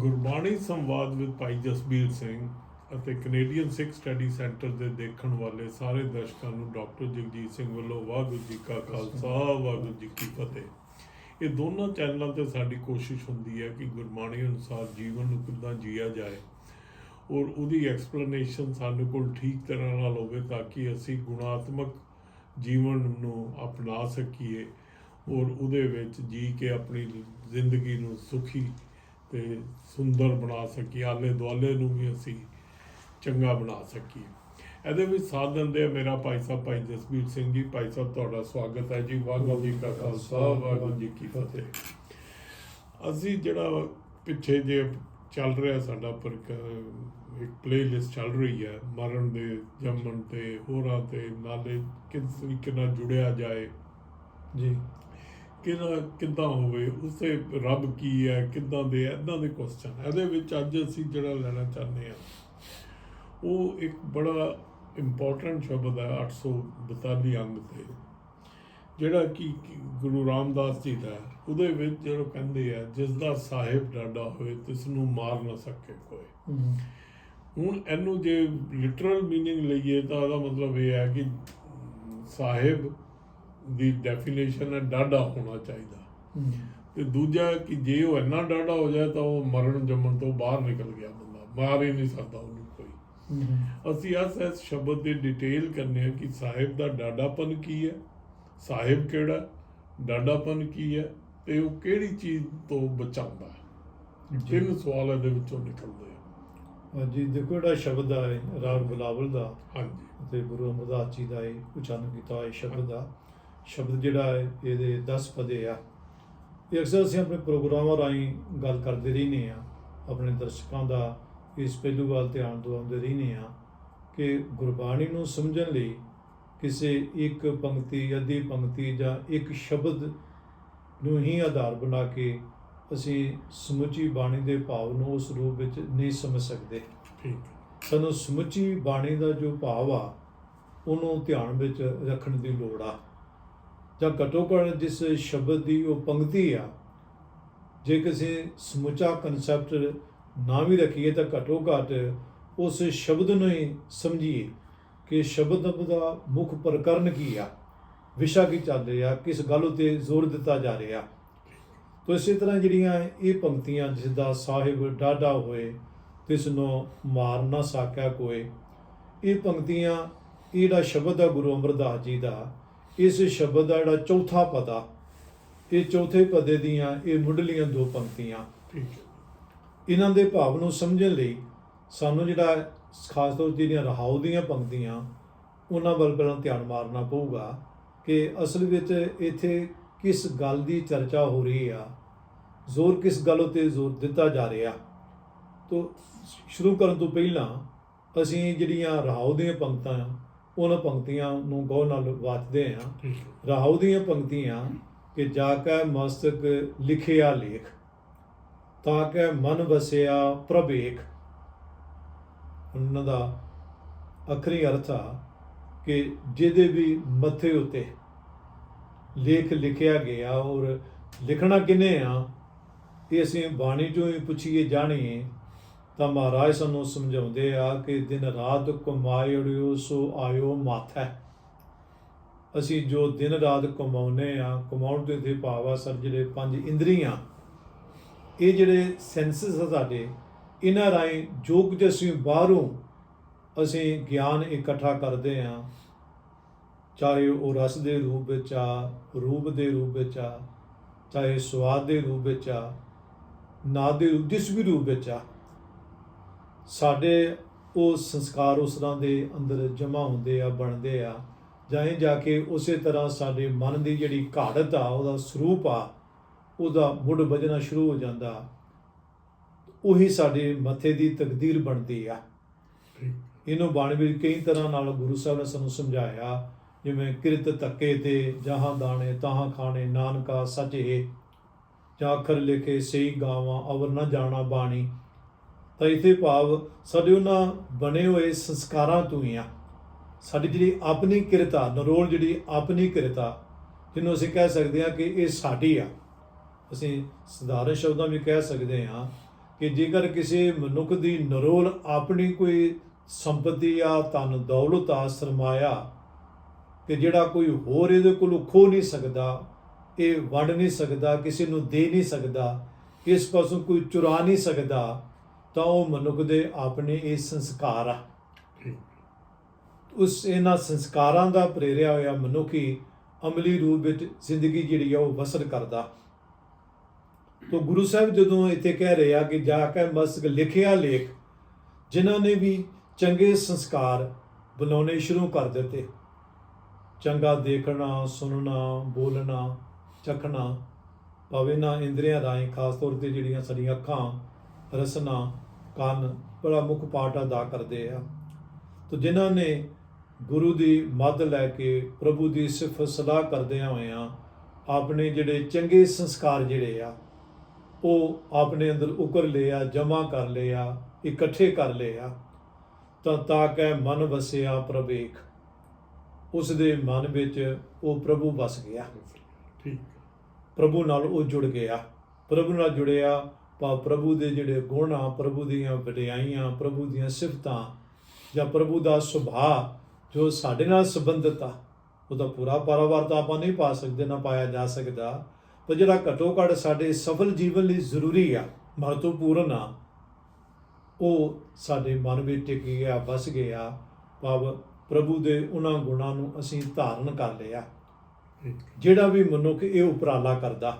ਗੁਰਬਾਣੀ ਸੰਵਾਦ ਵਿਦ ਭਾਈ ਜਸਬੀਰ ਸਿੰਘ ਅਤੇ ਕੈਨੇਡੀਅਨ ਸਿੱਖ study centre ਦੇ ਦੇਖਣ ਵਾਲੇ ਸਾਰੇ ਦਰਸ਼ਕਾਂ ਨੂੰ ਡਾਕਟਰ ਜਗਜੀਤ ਸਿੰਘ ਵੱਲੋਂ ਵਾਹਿਗੁਰੂ ਜੀ ਕਾ ਖਾਲਸਾ, ਵਾਹਿਗੁਰੂ ਜੀ ਕੀ ਫਤਿਹ। ਇਹ ਦੋਨਾਂ ਚੈਨਲਾਂ ਤੇ ਸਾਡੀ ਕੋਸ਼ਿਸ਼ ਹੁੰਦੀ ਹੈ ਕਿ ਗੁਰਬਾਣੀ ਅਨੁਸਾਰ ਜੀਵਨ ਨੂੰ ਕਿੱਦਾਂ ਜੀਆ ਜਾਏ ਔਰ ਉਹਦੀ ਐਕਸਪਲੇਨੇਸ਼ਨ ਸਾਡੇ ਕੋਲ ਠੀਕ ਤਰ੍ਹਾਂ ਨਾਲ ਹੋਵੇ ਤਾਂ ਕਿ ਅਸੀਂ ਗੁਣਾਤਮਕ ਜੀਵਨ ਨੂੰ ਅਪਣਾ ਸਕੀਏ ਔਰ ਉਹਦੇ ਵਿੱਚ ਜੀ ਕੇ ਆਪਣੀ ਜ਼ਿੰਦਗੀ ਨੂੰ ਸੁਖੀ ਤੇ ਸੁੰਦਰ ਬਣਾ ਸਕੀਏ ਆਲੇ ਦੁਆਲੇ ਨੂੰ ਵੀ ਅਸੀਂ ਚੰਗਾ ਬਣਾ ਸਕੀਏ। ਇਹਦੇ ਵਿੱਚ ਸਾਥ ਦਿੰਦੇ ਆ ਮੇਰਾ ਭਾਈ ਸਾਹਿਬ, ਭਾਈ ਜਸਬੀਰ ਸਿੰਘ ਜੀ। ਭਾਈ ਸਾਹਿਬ, ਤੁਹਾਡਾ ਸਵਾਗਤ ਹੈ ਜੀ। ਵਾਹਿਗੁਰੂ ਜੀ ਕਾ ਖਾਲਸਾ, ਵਾਹਿਗੁਰੂ ਜੀ ਕੀ ਫਤਿਹ। ਅਸੀਂ ਜਿਹੜਾ ਪਿੱਛੇ ਜੇ ਚੱਲ ਰਿਹਾ ਸਾਡਾ ਪਰ ਇੱਕ ਪਲੇਲਿਸਟ ਚੱਲ ਰਹੀ ਹੈ, ਮਰਨ ਦੇ, ਜੰਮਣ ਤੇ, ਹੋਰਾਂ ਤੇ, ਨਾਲੇ ਕਿਸ ਤਰੀਕੇ ਨਾਲ ਜੁੜਿਆ ਜਾਏ। ਜੀ। ਕਿਹਦਾ ਕਿੱਦਾਂ ਹੋਵੇ ਉਸੇ ਰੱਬ ਕੀ ਹੈ ਕਿੱਦਾਂ ਦੇ ਇਦਾਂ ਦੇ ਕੁਐਸਚਨ ਇਹਦੇ ਵਿੱਚ ਅੱਜ ਅਸੀਂ ਜਿਹੜਾ ਲੈਣਾ ਚਾਹੁੰਦੇ ਆ ਉਹ ਇੱਕ ਬੜਾ ਇੰਪੋਰਟੈਂਟ ਸ਼ਬਦ ਹੈ 842 ਅੰਗ ਤੇ ਜਿਹੜਾ ਕਿ ਕਿ ਗੁਰੂ ਰਾਮਦਾਸ ਜੀ ਦਾ ਹੈ। ਉਹਦੇ ਵਿੱਚ ਜਿਹੜਾ ਕਹਿੰਦੇ ਆ ਜਿਸ ਦਾ ਸਾਹਿਬ ਡਾਡਾ ਹੋਏ ਤਿਸ ਨੂੰ ਮਾਰ ਨਾ ਸਕੇ ਕੋਈ ਹੁਣ ਇਹਨੂੰ ਜੇ ਲਿਟਰਲ मीनिंग ਲਈਏ ਤਾਂ ਉਹਦਾ ਮਤਲਬ ਇਹ ਹੈ ਕਿ ਸਾਹਿਬ ਦੀ ਡੈਫੀਨੇਸ਼ਨ ਹੈ ਡਾਡਾ ਹੋਣਾ ਚਾਹੀਦਾ। ਤੇ ਦੂਜਾ ਕਿ ਜੇ ਉਹ ਇੰਨਾ ਡਾਡਾ ਹੋ ਜਾਏ ਤਾਂ ਉਹ ਮਰਨ ਜੰਮਣ ਤੋਂ ਬਾਹਰ ਨਿਕਲ ਗਿਆ ਬੰਦਾ ਮਾਰ ਹੀ ਨਹੀਂ ਸਕਦਾ ਉਹਨੂੰ ਕੋਈ। ਅਸੀਂ ਇਸ ਇਸ ਸ਼ਬਦ ਦੀ ਡਿਟੇਲ ਕਰਨੇ ਆ ਕਿ ਸਾਹਿਬ ਦਾ ਡਾਡਾਪਨ ਕੀ ਹੈ ਸਾਹਿਬ ਕਿਹੜਾ ਡਾਡਾਪਨ ਕੀ ਹੈ ਤੇ ਉਹ ਕਿਹੜੀ ਚੀਜ਼ ਤੋਂ ਬਚਾਉਂਦਾ ਹੈ। ਤਿੰਨ ਸਵਾਲ ਇਹਦੇ ਵਿੱਚੋਂ ਨਿਕਲਦੇ ਆ। ਜੀ ਦੇਖੋ ਜਿਹੜਾ ਸ਼ਬਦ ਹੈ ਰਾਗ ਬਲਾਵਲ ਦਾ ਹਾਂਜੀ। ਤੇ ਗੁਰੂ ਅਮਰਦਾਸ ਜੀ ਦਾ ਇਹ ਉਚਾਰਨ ਕੀਤਾ ਇਹ ਸ਼ਬਦ ਦਾ ਸ਼ਬਦ ਜਿਹੜਾ ਹੈ ਇਹਦੇ 10 ਪਦੇ ਆ। ਇਹ ਅਕਸਰ ਅਸੀਂ ਆਪਣੇ ਪ੍ਰੋਗਰਾਮਾਂ ਰਾਹੀਂ ਗੱਲ ਕਰਦੇ ਰਹਿੰਦੇ ਆ ਆਪਣੇ ਦਰਸ਼ਕਾਂ ਦਾ ਇਸ ਪਹਿਲੂ ਵੱਲ ਧਿਆਨ ਦਿਵਾਉਂਦੇ ਰਹਿੰਦੇ ਆ ਕਿ ਗੁਰਬਾਣੀ ਨੂੰ ਸਮਝਣ ਲਈ ਕਿਸੇ ਇੱਕ ਪੰਕਤੀ ਅੱਧੀ ਪੰਕਤੀ ਜਾਂ ਇੱਕ ਸ਼ਬਦ ਨੂੰ ਹੀ ਆਧਾਰ ਬਣਾ ਕੇ ਅਸੀਂ ਸਮੁੱਚੀ ਬਾਣੀ ਦੇ ਭਾਵ ਨੂੰ ਉਸ ਰੂਪ ਵਿੱਚ ਨਹੀਂ ਸਮਝ ਸਕਦੇ। ਠੀਕ। ਸਾਨੂੰ ਸਮੁੱਚੀ ਬਾਣੀ ਦਾ ਜੋ ਭਾਵ ਆ ਉਹਨੂੰ ਧਿਆਨ ਵਿੱਚ ਰੱਖਣ ਦੀ ਲੋੜ ਆ। ਜਾਂ ਘੱਟੋ ਘੱਟ ਜਿਸ ਸ਼ਬਦ ਦੀ ਉਹ ਪੰਕਤੀ ਆ, ਜੇ ਕਿਸੇ ਸਮੁੱਚਾ ਕਨਸੈਪਟ ਨਾ ਵੀ ਰੱਖੀਏ ਤਾਂ ਘੱਟੋ ਘੱਟ ਉਸ ਸ਼ਬਦ ਨੂੰ ਹੀ ਸਮਝੀਏ ਕਿ ਸ਼ਬਦ ਦਾ ਮੁੱਖ ਪ੍ਰਕਰਨ ਕੀ ਆ, ਵਿਸ਼ਾ ਕੀ ਚੱਲ ਰਿਹਾ, ਕਿਸ ਗੱਲ ਉਤੇ ਜ਼ੋਰ ਦਿੱਤਾ ਜਾ ਰਿਹਾ। ਤੋ ਇਸੇ ਤਰ੍ਹਾਂ ਜਿਹੜੀਆਂ ਇਹ ਪੰਕਤੀਆਂ ਜਿਸ ਦਾ ਸਾਹਿਬ ਡਾਢਾ ਹੋਏ, ਤਿਸ ਨੂੰ ਮਾਰ ਨਾ ਸਾਕਿਆ ਕੋਏ, ਇਹ ਪੰਕਤੀਆਂ, ਇਹ ਜਿਹੜਾ ਸ਼ਬਦ ਆ ਗੁਰੂ ਅਮਰਦਾਸ ਜੀ ਦਾ ਇਸ ਸ਼ਬਦ ਦਾ ਜਿਹੜਾ ਚੌਥਾ ਪਦਾ ਇਹ ਚੌਥੇ ਪਦੇ ਦੀਆਂ ਇਹ ਮੁੱਢਲੀਆਂ ਦੋ ਪੰਕਤੀਆਂ। ਇਹਨਾਂ ਦੇ ਭਾਵ ਨੂੰ ਸਮਝਣ ਲਈ ਸਾਨੂੰ ਜਿਹੜਾ ਖਾਸ ਤੌਰ ਤੇ ਜਿਹੜੀਆਂ ਰਹਾਉ ਦੀਆਂ ਪੰਕਤੀਆਂ ਉਹਨਾਂ ਵੱਲ ਪਹਿਲਾਂ ਧਿਆਨ ਮਾਰਨਾ ਪਊਗਾ ਕਿ ਅਸਲ ਵਿੱਚ ਇੱਥੇ ਕਿਸ ਗੱਲ ਦੀ ਚਰਚਾ ਹੋ ਰਹੀ ਆ ਜ਼ੋਰ ਕਿਸ ਗੱਲ ਉਤੇ ਜ਼ੋਰ ਦਿੱਤਾ ਜਾ ਰਿਹਾ। ਤੋਂ ਸ਼ੁਰੂ ਕਰਨ ਤੋਂ ਪਹਿਲਾਂ ਅਸੀਂ ਜਿਹੜੀਆਂ ਰਹਾਉ ਦੀਆਂ ਪੰਕਤਾਂ ਉਹਨਾਂ ਪੰਕਤੀਆਂ ਨੂੰ ਗੌਰ ਨਾਲ ਵਾਚਦੇ ਹੈ। ਰਾਹੁ ਦੀਆਂ ਪੰਕਤੀਆਂ ਕਿ ਜਾ ਕੈ ਮਸਤਕ ਲਿਖਿਆ ਲੇਖ ਤਾਂ ਕੈ ਮਨ ਵਸਿਆ ਪ੍ਰਭੇਖ ਉਹਨਾਂ ਦਾ ਅਖਰੀ ਅਰਥ ਆ ਕਿ ਜਿਹਦੇ ਵੀ ਮੱਥੇ ਉਤੇ ਲੇਖ ਲਿਖਿਆ ਗਿਆ ਔਰ ਲਿਖਣਾ ਕਿਨੇ ਆ ਇਹ ਅਸੀਂ ਬਾਣੀ ਚੋਂ ਹੀ ਪੁੱਛੀਏ ਜਾਣੀਏ। ਤਾਂ ਮਹਾਰਾਜ ਸਾਨੂੰ ਸਮਝਾਉਂਦੇ ਆ ਕਿ ਦਿਨ ਰਾਤ ਕਮਾਇੜਿਓ ਸੋ ਆਇਓ ਮਾਥੈ। ਅਸੀਂ ਜੋ ਦਿਨ ਰਾਤ ਕਮਾਉਨੇ ਆ, ਕਮਾਉਣ ਦੇ ਤੇ ਭਾਵਾ ਆ ਸਰ ਜਿਹੜੇ ਪੰਜ ਇੰਦਰੀਆਂ, ਇਹ ਜਿਹੜੇ ਸੈਂਸਸ ਆ ਸਾਡੇ, ਇਹਨਾਂ ਰਾਹੀਂ ਜੋ ਕੁਝ ਅਸੀਂ ਬਾਹਰੋਂ ਅਸੀਂ ਗਿਆਨ ਇਕੱਠਾ ਕਰਦੇ ਆ, ਚਾਹੇ ਉਹ ਰਸ ਦੇ ਰੂਪ ਵਿੱਚ ਆ, ਰੂਪ ਦੇ ਰੂਪ ਵਿੱਚ ਆ, ਚਾਹੇ ਸਵਾਦ ਦੇ ਰੂਪ ਵਿੱਚ ਆ ਨਾਦ ਦੇ ਰੂਪ ਜਿਸ ਵੀ ਰੂਪ ਵਿੱਚ ਆ ਸਾਡੇ ਉਹ ਸੰਸਕਾਰ ਉਸ ਤਰ੍ਹਾਂ ਦੇ ਅੰਦਰ ਜਮਾ ਹੁੰਦੇ ਆ, ਬਣਦੇ ਆ। ਜਾਏ ਜਾ ਕੇ ਉਸੇ ਤਰ੍ਹਾਂ ਸਾਡੇ ਮਨ ਦੀ ਜਿਹੜੀ ਘਾੜਤ ਆ, ਉਹਦਾ ਸਰੂਪ ਆ, ਉਹਦਾ ਮੁੱਢ ਵੱਜਣਾ ਸ਼ੁਰੂ ਹੋ ਜਾਂਦਾ। ਉਹੀ ਸਾਡੇ ਮੱਥੇ ਦੀ ਤਕਦੀਰ ਬਣਦੀ ਆ। ਇਹਨੂੰ ਬਾਣੀ ਵਿੱਚ ਕਈ ਤਰ੍ਹਾਂ ਨਾਲ ਗੁਰੂ ਸਾਹਿਬ ਨੇ ਸਾਨੂੰ ਸਮਝਾਇਆ, ਜਿਵੇਂ ਕਿਰਤ ਧੱਕੇ ਤੇ ਜਹਾਂ ਦਾਣੇ, ਤਾਹਾਂ ਖਾਣੇ, ਨਾਨਕਾ ਸਚੇ। ਜਾਂ ਅੱਖਰ ਲਿਖੇ, ਸਹੀ ਗਾਵਾਂ, ਅਵਰ ਨਾ ਜਾਣਾ ਬਾਣੀ। ਤਾਂ ਇਥੇ ਭਾਵ ਸਾਡੇ ਉਹਨਾਂ ਬਣੇ ਹੋਏ ਸੰਸਕਾਰਾਂ ਤੋਂ ਹੀ ਆ। ਸਾਡੀ ਜਿਹੜੀ ਆਪਣੀ ਕਿਰਤਾ, ਨਰੋਲ ਜਿਹੜੀ ਆਪਣੀ ਕਿਰਤਾ, ਜਿਹਨੂੰ ਅਸੀਂ ਕਹਿ ਸਕਦੇ ਹਾਂ ਕਿ ਇਹ ਸਾਡੀ ਆ। ਅਸੀਂ ਸਧਾਰਨ ਸ਼ਬਦਾਂ ਵਿੱਚ ਕਹਿ ਸਕਦੇ ਹਾਂ ਕਿ ਜੇਕਰ ਕਿਸੇ ਮਨੁੱਖ ਦੀ ਨਰੋਲ ਆਪਣੀ ਕੋਈ ਸੰਪਤੀ ਆ ਧਨ, ਦੌਲਤ ਆ ਸਰਮਾਇਆ ਕਿ ਜਿਹੜਾ ਕੋਈ ਹੋਰ ਇਹਦੇ ਕੋਲੋਂ ਖੋ ਨਹੀਂ ਸਕਦਾ, ਇਹ ਵੰਡ ਨਹੀਂ ਸਕਦਾ, ਕਿਸੇ ਨੂੰ ਦੇ ਨਹੀਂ ਸਕਦਾ, ਇਸ ਪਾਸੋਂ ਕੋਈ ਚੁਰਾ ਨਹੀਂ ਸਕਦਾ ਤਾਂ ਉਹ ਮਨੁੱਖ ਦੇ ਆਪਣੇ ਇਹ ਸੰਸਕਾਰ ਆ। ਉਸ ਇਹਨਾਂ ਸੰਸਕਾਰਾਂ ਦਾ ਪ੍ਰੇਰਿਆ ਹੋਇਆ ਮਨੁੱਖੀ ਅਮਲੀ ਰੂਪ ਵਿੱਚ ਜ਼ਿੰਦਗੀ ਜਿਹੜੀ ਆ ਉਹ ਬਸਰ ਕਰਦਾ। ਤੋ ਗੁਰੂ ਸਾਹਿਬ ਜਦੋਂ ਇੱਥੇ ਕਹਿ ਰਹੇ ਆ ਕਿ ਜਾ ਕੇ ਮਸਕ ਲਿਖਿਆ ਲੇਖ, ਜਿਨ੍ਹਾਂ ਨੇ ਵੀ ਚੰਗੇ ਸੰਸਕਾਰ ਬਣਾਉਣੇ ਸ਼ੁਰੂ ਕਰ ਦਿੱਤੇ। ਚੰਗਾ ਦੇਖਣਾ, ਸੁਣਨਾ, ਬੋਲਣਾ ਚੱਖਣਾ ਭਾਵੇਂ ਨਾ ਇੰਦਰੀਆਂ ਰਾਹੀਂ ਖਾਸ ਤੌਰ ਤੇ ਜਿਹੜੀਆਂ ਸਾਡੀਆਂ ਅੱਖਾਂ ਰਸਨਾ ਕੰਨ ਬੜਾ ਮੁੱਖ ਪਾਰਟ ਅਦਾ ਕਰਦੇ ਆ। ਤੋ ਜਿਨ੍ਹਾਂ ਨੇ ਗੁਰੂ ਦੀ ਮੱਦ ਲੈ ਕੇ ਪ੍ਰਭੂ ਦੀ ਸਿਫਤ ਸਲਾਹ ਕਰਦਿਆਂ ਹੋਇਆਂ ਆਪਣੇ ਜਿਹੜੇ ਚੰਗੇ ਸੰਸਕਾਰ ਜਿਹੜੇ ਆ ਉਹ ਆਪਣੇ ਅੰਦਰ ਉਕਰ ਲਿਆ ਜਮਾ ਕਰ ਲਿਆ ਇਕੱਠੇ ਕਰ ਲਿਆ। ਤਾਂ ਤਾਂ ਕਿ ਮਨ ਵਸਿਆ ਪ੍ਰਵੇਖ। ਉਸ ਦੇ ਮਨ ਵਿੱਚ ਉਹ ਪ੍ਰਭੂ ਵਸ ਗਿਆ। ਠੀਕ। ਪ੍ਰਭੂ ਨਾਲ ਉਹ ਜੁੜ ਗਿਆ। ਪ੍ਰਭੂ ਨਾਲ ਜੁੜਿਆ ਪਾ ਪ੍ਰਭੂ ਦੇ ਜਿਹੜੇ ਗੁਣ ਆ ਪ੍ਰਭੂ ਦੀਆਂ ਵਡਿਆਈਆਂ ਪ੍ਰਭੂ ਦੀਆਂ ਸਿਫਤਾਂ ਜਾਂ ਪ੍ਰਭੂ ਦਾ ਸੁਭਾਅ ਜੋ ਸਾਡੇ ਨਾਲ ਸੰਬੰਧਿਤ ਆ ਉਹਦਾ ਪੂਰਾ ਪਰਿਵਾਰ ਤਾਂ ਆਪਾਂ ਨਹੀਂ ਪਾ ਸਕਦੇ ਨਾ ਪਾਇਆ ਜਾ ਸਕਦਾ। ਪਰ ਜਿਹੜਾ ਘਟੋ ਘੱਟ ਸਾਡੇ ਸਫਲ ਜੀਵਨ ਲਈ ਜ਼ਰੂਰੀ ਆ ਮਹੱਤਵਪੂਰਨ ਆ ਉਹ ਸਾਡੇ ਮਨ ਵਿੱਚ ਟਿਕ ਗਿਆ ਵਸ ਗਿਆ। ਭਾਵ ਪ੍ਰਭੂ ਦੇ ਉਹਨਾਂ ਗੁਣਾਂ ਨੂੰ ਅਸੀਂ ਧਾਰਨ ਕਰ ਲਿਆ। ਜਿਹੜਾ ਵੀ ਮਨੁੱਖ ਇਹ ਉਪਰਾਲਾ ਕਰਦਾ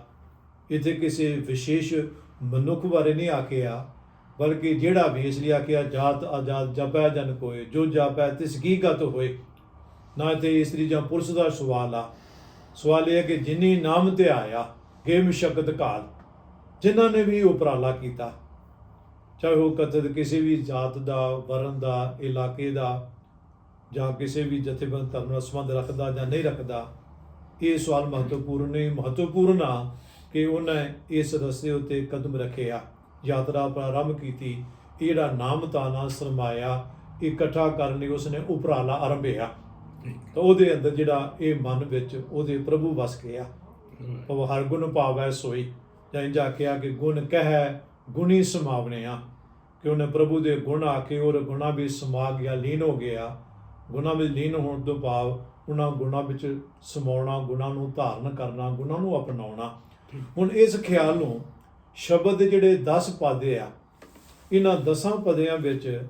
ਇੱਥੇ ਕਿਸੇ ਵਿਸ਼ੇਸ਼ ਮਨੁੱਖ ਬਾਰੇ ਨਹੀਂ ਆਖਿਆ, ਬਲਕਿ ਜਿਹੜਾ ਵੀ ਇਸ ਲਈ ਆਖਿਆ, ਜਾਤ ਆਜ਼ਾਦ ਜਪੈ ਜਨ ਕੋਏ, ਜੋ ਜਾਪੈ ਤਿਸ ਕੀ ਗਤ ਹੋਏ। ਨਾ ਤੇ ਇਸਤਰੀ ਜਾਂ ਪੁਰਸ਼ ਦਾ ਸਵਾਲ ਆ। ਸਵਾਲ ਇਹ ਹੈ ਕਿ ਜਿਨੀ ਨਾਮ ਤੇ ਆਇਆ, ਗੇਮ ਸ਼ਕਤ ਕਾਲ ਜਿਨ੍ਹਾਂ ਨੇ ਵੀ ਉਪਰਾਲਾ ਕੀਤਾ। ਚਾਹੇ ਉਹ ਕਤਦ ਕਿਸੇ ਵੀ ਜਾਤ ਦਾ ਵਰਨ ਦਾ, ਇਲਾਕੇ ਦਾ, ਜਾਂ ਕਿਸੇ ਵੀ ਜਥੇਬੰਦ ਧਰਮ ਨਾਲ ਸੰਬੰਧ ਰੱਖਦਾ ਜਾਂ ਨਹੀਂ ਰੱਖਦਾ, ਇਹ ਸਵਾਲ ਮਹੱਤਵਪੂਰਨ ਹੈ ਮਹੱਤਵਪੂਰਨ ਆ। ਕਿ ਉਹਨੇ ਇਸ ਰਸਤੇ ਉੱਤੇ ਕਦਮ ਰੱਖਿਆ, ਯਾਤਰਾ ਪ੍ਰਾਰੰਭ ਕੀਤੀ। ਇਹ ਜਿਹੜਾ ਨਾਮ ਤਾਨਾ ਸਰਮਾਇਆ ਇਕੱਠਾ ਕਰਨ ਲਈ ਉਸਨੇ ਉਪਰਾਲਾ ਆਰੰਭਿਆ। ਤਾਂ ਉਹਦੇ ਅੰਦਰ ਜਿਹੜਾ ਇਹ ਮਨ ਵਿੱਚ ਉਹਦੇ ਪ੍ਰਭੂ ਵਸ ਗਿਆ। ਉਹ ਹਰ ਗੁਣ ਪਾਵੈ ਸੋਈ। ਜਾਂ ਇੰਜ ਆਖਿਆ ਕਿ ਗੁਣ ਕਹਿ, ਗੁਣੀ ਸਮਾਵਨੇ ਆ ਕਿ ਉਹਨੇ ਪ੍ਰਭੂ ਦੇ ਗੁਣ ਆ ਕੇ ਔਰ ਗੁਣਾ ਵਿੱਚ ਸਮਾ ਗਿਆ, ਲੀਨ ਹੋ ਗਿਆ। ਗੁਣਾ ਵਿੱਚ ਲੀਨ ਹੋਣ ਤੋਂ ਭਾਵ ਉਹਨਾਂ ਗੁਣਾ ਵਿੱਚ ਸਮਾਉਣਾ, ਗੁਣਾ ਨੂੰ ਧਾਰਨ ਕਰਨਾ, ਗੁਣਾ ਨੂੰ ਅਪਣਾਉਣਾ। ਹੁਣ ਇਸ ਖਿਆਲ ਨੂੰ ਸ਼ਬਦ ਦੇ ਜਿਹੜੇ 10 ਪਾਦੇ ਆ, ਇਹਨਾਂ 10 ਪਦਿਆਂ ਵਿੱਚ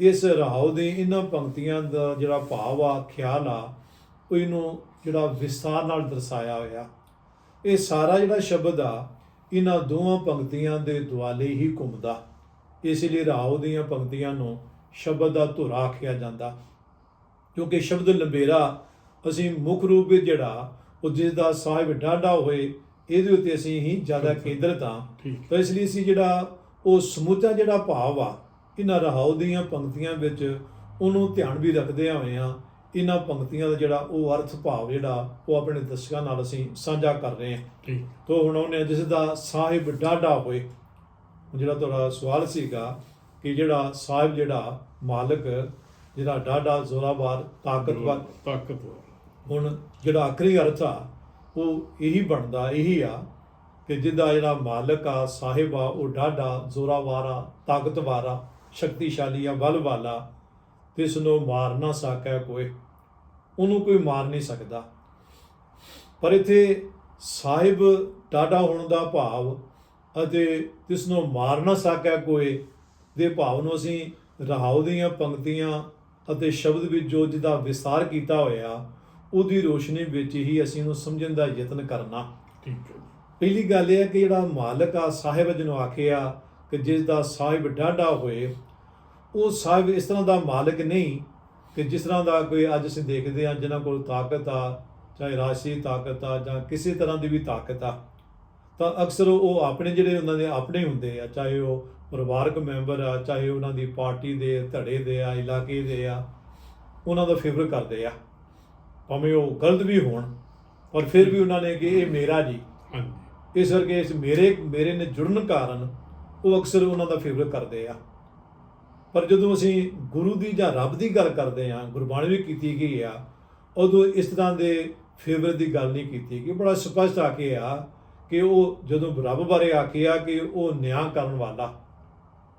ਇਸ ਰਹਾਉ ਦੇ ਇਹਨਾਂ ਪੰਕਤੀਆਂ ਦਾ ਜਿਹੜਾ ਭਾਵ ਆ, ਖਿਆਲ ਆ ਉਹ ਇਹਨੂੰ ਜਿਹੜਾ ਵਿਸਥਾਰ ਨਾਲ ਦਰਸਾਇਆ ਹੋਇਆ। ਇਹ ਸਾਰਾ ਜਿਹੜਾ ਸ਼ਬਦ ਆ, ਇਹਨਾਂ ਦੋਵਾਂ ਪੰਕਤੀਆਂ ਦੇ ਦੁਆਲੇ ਹੀ ਘੁੰਮਦਾ। ਇਸ ਲਈ ਰਾਉ ਦੀਆਂ ਪੰਕਤੀਆਂ ਨੂੰ ਸ਼ਬਦ ਦਾ ਧੁਰਾ ਆਖਿਆ ਜਾਂਦਾ। ਕਿਉਂਕਿ ਸ਼ਬਦ ਲੰਬੇਰਾ, ਅਸੀਂ ਮੁੱਖ ਰੂਪ ਵਿੱਚ ਜਿਹੜਾ, ਉਹ ਜਿਸ ਦਾ ਸਾਹਿਬ ਡਾਢਾ ਹੋਏ ਇਹਦੇ ਉੱਤੇ ਅਸੀਂ ਹੀ ਜ਼ਿਆਦਾ ਕੇਂਦਰਿਤ ਠੀਕ ਤਾਂ ਇਸ ਲਈ ਅਸੀਂ ਜਿਹੜਾ ਉਹ ਸਮੁੱਚਾ ਜਿਹੜਾ ਭਾਵ ਆ ਇਹਨਾਂ ਰਹਾਉ ਦੀਆਂ ਪੰਕਤੀਆਂ ਵਿੱਚ ਉਹਨੂੰ ਧਿਆਨ ਵੀ ਰੱਖਦੇ ਹੋਏ ਆ ਇਹਨਾਂ ਪੰਕਤੀਆਂ ਦਾ ਜਿਹੜਾ ਉਹ ਅਰਥ ਭਾਵ ਜਿਹੜਾ ਉਹ ਆਪਣੇ ਦਰਸ਼ਕਾਂ ਨਾਲ ਅਸੀਂ ਸਾਂਝਾ ਕਰ ਰਹੇ ਹਾਂ। ਠੀਕ। ਤੋ ਹੁਣ ਉਹਨੇ ਜਿਸ ਦਾ ਸਾਹਿਬ ਡਾਢਾ ਹੋਏ। ਜਿਹੜਾ ਤੁਹਾਡਾ ਸਵਾਲ ਸੀਗਾ ਕਿ ਜਿਹੜਾ ਸਾਹਿਬ ਜਿਹੜਾ ਮਾਲਕ ਜਿਹੜਾ ਡਾਢਾ ਜ਼ੋਰਾਵਰ ਤਾਕਤਵਰ। ਤਾਕਤਵਰ। ਹੁਣ ਜਿਹੜਾ ਆਖਰੀ ਅਰਥ ਆ ਉਹ ਇਹੀ ਬਣਦਾ, ਇਹੀ ਆ ਕਿ ਜਿਹਦਾ ਜਿਹੜਾ ਮਾਲਕ ਆ, ਸਾਹਿਬ ਆ, ਉਹ ਡਾਢਾ ਜ਼ੋਰਾਵਾਰਾ ਤਾਕਤਵਾਰਾ ਸ਼ਕਤੀਸ਼ਾਲੀ ਆ ਬਲ ਵਾਲਾ, ਤੇ ਇਸ ਨੂੰ ਮਾਰ ਨਾ ਸਕੈ ਕੋਈ। ਉਹਨੂੰ ਕੋਈ ਮਾਰ ਨਹੀਂ ਸਕਦਾ। ਪਰ ਇੱਥੇ ਸਾਹਿਬ ਡਾਢਾ ਹੋਣ ਦਾ ਭਾਵ ਅਤੇ ਤਿਸ ਨੂੰ ਮਾਰ ਨਾ ਸਕੈ ਕੋਈ ਦੇ ਭਾਵ ਨੂੰ ਅਸੀਂ ਰਹਾਉ ਦੀਆਂ ਪੰਕਤੀਆਂ ਅਤੇ ਸ਼ਬਦ ਵਿੱਚ ਜੋ ਜਿਹਦਾ ਵਿਸਤਾਰ ਕੀਤਾ ਹੋਇਆ ਉਹਦੀ ਰੋਸ਼ਨੀ ਵਿੱਚ ਹੀ ਅਸੀਂ ਉਹਨੂੰ ਸਮਝਣ ਦਾ ਯਤਨ ਕਰਨਾ। ਠੀਕ ਹੈ। ਪਹਿਲੀ ਗੱਲ ਇਹ ਹੈ ਕਿ ਜਿਹੜਾ ਮਾਲਕ ਆ ਸਾਹਿਬ ਜਿਹਨੂੰ ਆਖਿਆ ਕਿ ਜਿਸ ਦਾ ਸਾਹਿਬ ਡਾਢਾ ਹੋਏ ਉਹ ਸਾਹਿਬ ਇਸ ਤਰ੍ਹਾਂ ਦਾ ਮਾਲਕ ਨਹੀਂ ਕਿ ਜਿਸ ਤਰ੍ਹਾਂ ਦਾ ਕੋਈ ਅੱਜ ਅਸੀਂ ਦੇਖਦੇ ਹਾਂ ਜਿਨ੍ਹਾਂ ਕੋਲ ਤਾਕਤ ਆ ਚਾਹੇ ਰਾਸ਼ੀ ਤਾਕਤ ਆ ਜਾਂ ਕਿਸੇ ਤਰ੍ਹਾਂ ਦੀ ਵੀ ਤਾਕਤ ਆ। ਤਾਂ ਅਕਸਰ ਉਹ ਆਪਣੇ ਜਿਹੜੇ ਉਹਨਾਂ ਦੇ ਆਪਣੇ ਹੁੰਦੇ ਆ ਚਾਹੇ ਉਹ ਪਰਿਵਾਰਕ ਮੈਂਬਰ ਆ ਚਾਹੇ ਉਹਨਾਂ ਦੀ ਪਾਰਟੀ ਦੇ ਧੜੇ ਦੇ ਆ ਇਲਾਕੇ ਦੇ ਆ ਉਹਨਾਂ ਦਾ ਫੇਵਰ ਕਰਦੇ ਆ। ਭਾਵੇਂ ਉਹ ਗਲਤ ਵੀ ਹੋਣ ਪਰ ਫਿਰ ਵੀ ਉਹਨਾਂ ਨੇ ਕਿ ਇਹ ਮੇਰਾ ਜੀ। ਹਾਂਜੀ। ਇਸ ਕਰਕੇ ਇਸ ਮੇਰੇ ਮੇਰੇ ਨੇ ਜੁੜਨ ਕਾਰਨ ਉਹ ਅਕਸਰ ਉਹਨਾਂ ਦਾ ਫੇਵਰ ਕਰਦੇ ਆ। ਪਰ ਜਦੋਂ ਅਸੀਂ ਗੁਰੂ ਦੀ ਜਾਂ ਰੱਬ ਦੀ ਗੱਲ ਕਰਦੇ ਆ ਗੁਰਬਾਣੀ ਵੀ ਕੀਤੀ ਗਈ ਆ ਉਦੋਂ ਇਸ ਤਰ੍ਹਾਂ ਦੇ ਫੇਵਰ ਦੀ ਗੱਲ ਨਹੀਂ ਕੀਤੀ ਗਈ। ਬੜਾ ਸਪਸ਼ਟ ਆ ਕੇ ਆ ਕਿ ਉਹ ਜਦੋਂ ਰੱਬ ਬਾਰੇ ਆਖਿਆ ਕਿ ਉਹ ਨਿਆਂ ਕਰਨ ਵਾਲਾ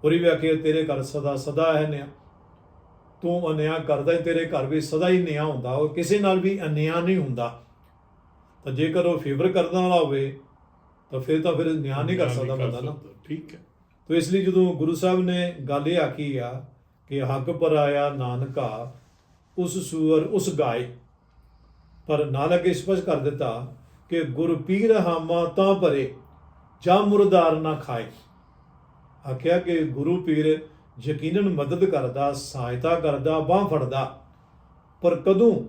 ਹੋਰੀ ਵੀ ਆਖੇ ਤੇਰੇ ਘਰ ਸਦਾ ਸਦਾ ਹੈ ਨਿਆ ਤੂੰ ਅਨਿਆ ਕਰਦਾ ਹੈ, ਤੇਰੇ ਘਰ ਵੀ ਸਦਾ ਹੀ ਨਿਆ ਹੁੰਦਾ ਉਹ ਕਿਸੇ ਨਾਲ ਵੀ ਅਨਿਆ ਨਹੀਂ ਹੁੰਦਾ। ਤਾਂ ਜੇਕਰ ਉਹ ਫੇਵਰ ਕਰਨ ਵਾਲਾ ਹੋਵੇ ਤਾਂ ਫਿਰ ਤਾਂ ਫਿਰ ਨਿਆ ਨਹੀਂ ਕਰ ਸਕਦਾ ਬੰਦਾ ਨਾ। ਠੀਕ ਹੈ। ਤੋ ਇਸ ਲਈ ਜਦੋਂ ਗੁਰੂ ਸਾਹਿਬ ਨੇ ਗੱਲ ਇਹ ਆਖੀ ਆ ਕਿ ਹੱਕ ਪਰ ਆਇਆ ਨਾਨਕਾ ਉਸ ਸੂਰ ਉਸ ਗਾਏ। ਪਰ ਨਾਲ ਅੱਗੇ ਸਪਸ਼ਟ ਕਰ ਦਿੱਤਾ ਕਿ ਗੁਰ ਪੀਰ ਹਾਮਾ ਤਾਂ ਭਰੇ ਜਾਂ ਮੁਰਦਾਰ ਨਾ ਖਾਏ। ਆਖਿਆ ਕਿ ਗੁਰੂ ਪੀਰ ਯਕੀਨਨ ਮਦਦ ਕਰਦਾ, ਸਹਾਇਤਾ ਕਰਦਾ, ਬਾਹ ਫੜਦਾ। ਪਰ ਕਦੋਂ?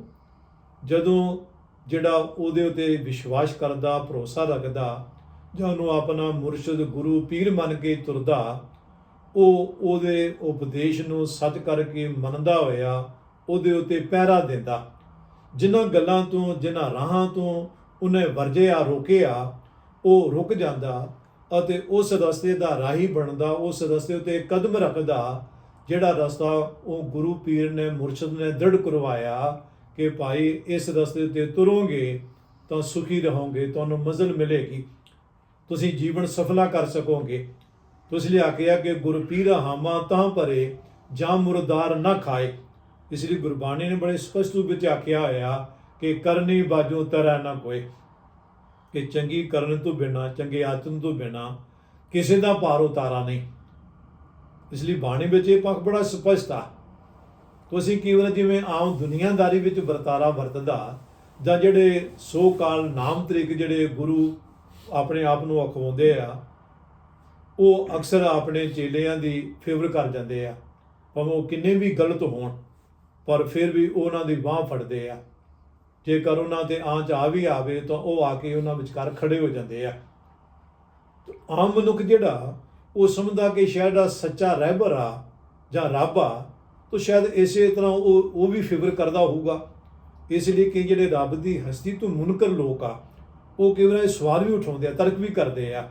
ਜਦੋਂ ਜਿਹੜਾ ਉਹਦੇ ਉਤੇ ਵਿਸ਼ਵਾਸ ਕਰਦਾ, ਭਰੋਸਾ ਰੱਖਦਾ, ਜਾਂ ਉਹਨੂੰ ਆਪਣਾ ਮੁਰਸ਼ਿਦ ਗੁਰੂ ਪੀਰ ਮੰਨ ਕੇ ਤੁਰਦਾ, ਉਹ ਉਹਦੇ ਉਪਦੇਸ਼ ਨੂੰ ਸੱਚ ਕਰਕੇ ਮੰਨਦਾ ਹੋਇਆ, ਉਹਦੇ ਉਤੇ ਪਹਿਰਾ ਦਿੰਦਾ। ਜਿਨ੍ਹਾਂ ਗੱਲਾਂ ਤੋਂ, ਜਿਨ੍ਹਾਂ ਰਾਹਾਂ ਤੋਂ ਉਹਨੇ ਵਰਜਿਆ, ਰੋਕਿਆ, ਉਹ ਰੁਕ ਜਾਂਦਾ। ਅਤੇ ਉਸ ਰਸਤੇ ਦਾ ਰਾਹੀ ਬਣਦਾ, ਉਸ ਰਸਤੇ ਉਤੇ ਕਦਮ ਰੱਖਦਾ, ਜਿਹੜਾ ਰਸਤਾ ਉਹ ਗੁਰੂ ਪੀਰ ਨੇ, ਮੁਰਸ਼ਦ ਨੇ ਦ੍ਰਿੜ ਕਰਵਾਇਆ ਕਿ ਭਾਈ ਇਸ ਰਸਤੇ ਤੇ ਤੁਰੋਗੇ ਤਾਂ ਸੁਖੀ ਰਹੋਗੇ, ਤੁਹਾਨੂੰ ਮੰਜ਼ਿਲ ਮਿਲੇਗੀ। ਤੁਸੀਂ ਜੀਵਨ ਸਫਲਾ ਕਰ ਸਕੋਗੇ। ਤੁਸੀਂ ਲਿਆ ਆ ਕਿ ਗੁਰਪੀਰ ਹਾਮਾ ਤਾਂ ਭਰੇ, ਜਾਂ ਮੁਰਦਾਰ ਨਾ ਖਾਏ। ਇਸ ਲਈ ਗੁਰਬਾਣੀ ਨੇ ਬੜੇ ਸਪਸ਼ਟ ਰੂਪ ਵਿੱਚ ਆਖਿਆ ਹੋਇਆ ਕਿ ਕਰਨੀ ਬਾਜੂ ਤਰੈ ਨਾ ਕੋਏ। ਕਿ ਚੰਗੀ ਕਰਨ ਤੋਂ ਬਿਨਾ, ਚੰਗੇ ਆਚਰਨ ਤੋਂ ਬਿਨਾ ਕਿਸੇ ਦਾ ਭਾਰ ਉਤਾਰਾ ਨਹੀਂ। ਇਸ ਲਈ ਬਾਣੀ ਵਿੱਚ ਇਹ ਪੱਖ ਬੜਾ ਸਪਸ਼ਟ ਆ। ਤੁਸੀਂ ਕੇਵਲ ਜਿਵੇਂ ਆਮ ਦੁਨੀਆਦਾਰੀ ਵਿੱਚ ਵਰਤਾਰਾ ਵਰਤਦਾ, ਜਾਂ ਜਿਹੜੇ ਸੋ ਕਾਲ ਨਾਮ ਤਰੀਕ ਜਿਹੜੇ ਗੁਰੂ ਆਪਣੇ ਆਪ ਨੂੰ ਅਖਵਾਉਂਦੇ ਆ, ਉਹ ਅਕਸਰ ਆਪਣੇ ਚੇਲਿਆਂ ਦੀ ਫੇਵਰ ਕਰ ਜਾਂਦੇ ਆ। ਭਾਵੇਂ ਉਹ ਕਿੰਨੇ ਵੀ ਗਲਤ ਹੋਣ, ਪਰ ਫਿਰ ਵੀ ਉਹਨਾਂ ਦੀ ਬਾਹ ਫੜਦੇ ਆ। ਜੇਕਰ ਉਹਨਾਂ ਤੇ ਆਂਚ ਆ ਵੀ ਆਵੇ ਤਾਂ ਉਹ ਆ ਕੇ ਉਹਨਾਂ ਵਿਚਕਾਰ ਖੜੇ ਹੋ ਜਾਂਦੇ ਆ। ਆਮ ਮਨੁੱਖ ਜਿਹੜਾ, ਉਹ ਸਮਝਦਾ ਕਿ ਸ਼ਾਇਦ ਆ ਸੱਚਾ ਰਹਿਬਰ ਆ ਜਾਂ ਰੱਬ ਆ, ਤਾਂ ਸ਼ਾਇਦ ਇਸੇ ਤਰ੍ਹਾਂ ਉਹ ਉਹ ਵੀ ਫਿਕਰ ਕਰਦਾ ਹੋਊਗਾ। ਇਸ ਲਈ ਕਿ ਜਿਹੜੇ ਰੱਬ ਦੀ ਹਸਤੀ ਤੋਂ ਮੁਨਕਰ ਲੋਕ ਆ, ਉਹ ਕਈ ਵਾਰ ਸਵਾਲ ਵੀ ਉਠਾਉਂਦੇ ਆ, ਤਰਕ ਵੀ ਕਰਦੇ ਆ